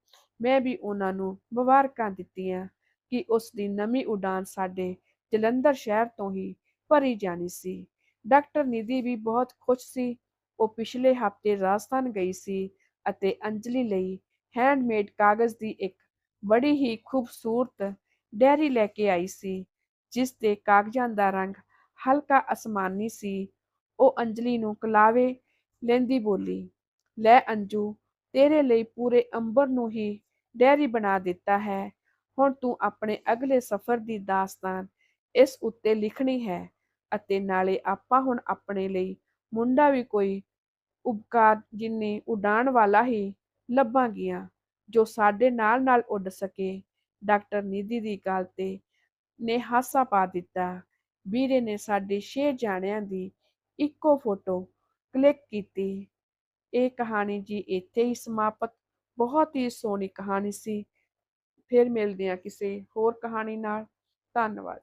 ਮੈਂ ਵੀ ਉਹਨਾਂ ਨੂੰ ਮੁਬਾਰਕਾਂ ਦਿੱਤੀਆਂ ਕਿ ਉਸ ਦੀ ਨਵੀਂ ਉਡਾਨ ਸਾਡੇ ਜਲੰਧਰ ਸ਼ਹਿਰ ਤੋਂ ਹੀ ਭਰੀ ਜਾਣੀ ਸੀ। ਡਾਕਟਰ ਨਿਧੀ ਵੀ ਬਹੁਤ ਖੁਸ਼ ਸੀ। ਉਹ ਪਿਛਲੇ ਹਫ਼ਤੇ ਰਾਜਸਥਾਨ ਗਈ ਸੀ ਅਤੇ ਅੰਜਲੀ ਲਈ ਹੈਂਡਮੇਡ ਕਾਗਜ਼ ਦੀ ਇੱਕ ਬੜੀ ਹੀ ਖੂਬਸੂਰਤ ਡੈਰੀ ਲੈ ਕੇ ਆਈ ਸੀ, ਜਿਸ ਦੇ ਕਾਗਜ਼ਾਂ ਦਾ ਰੰਗ ਹਲਕਾ ਅਸਮਾਨੀ ਸੀ ਉਹ ਅੰਜਲੀ ਨੂੰ ਕਲਾਵੇ ਲੈਂਦੀ ਬੋਲੀ, ਲੈ ਅੰਜੂ, ਤੇਰੇ ਲਈ ਪੂਰੇ ਅੰਬਰ ਨੂੰ ਹੀ ਡੈਰੀ ਬਣਾ ਦਿੱਤਾ ਹੈ। ਹੁਣ ਤੂੰ ਆਪਣੇ ਅਗਲੇ ਸਫ਼ਰ ਦੀ ਦਾਸਤਾਨ ਇਸ ਉੱਤੇ ਲਿਖਣੀ ਹੈ ਅਤੇ ਨਾਲੇ ਆਪਾਂ ਹੁਣ ਆਪਣੇ ਲਈ ਮੁੰਡਾ ਵੀ ਕੋਈ ਉਪਕਾਰ ਜਿੰਨੀ ਉਡਾਣ ਵਾਲਾ ਹੀ ਲੱਭਾਂਗੀਆਂ, ਜੋ ਸਾਡੇ ਨਾਲ ਨਾਲ ਉੱਡ ਸਕੇ। ਡਾਕਟਰ ਨਿਧੀ ਦੀ ਗੱਲ ਤੇ ਨੇ ਹਾਸਾ ਪਾ ਦਿੱਤਾ। ਵੀਰੇ ਨੇ ਸਾਡੇ ਛੇ ਜਾਣਿਆਂ ਦੀ ਇੱਕੋ ਫੋਟੋ ਕਲਿੱਕ ਕੀਤੀ। ਇਹ ਕਹਾਣੀ ਜੀ ਇੱਥੇ ਹੀ ਸਮਾਪਤ। ਬਹੁਤ ਹੀ ਸੋਹਣੀ ਕਹਾਣੀ ਸੀ। ਫਿਰ ਮਿਲਦੇ ਹਾਂ ਕਿਸੇ ਹੋਰ ਕਹਾਣੀ ਨਾਲ। ਧੰਨਵਾਦ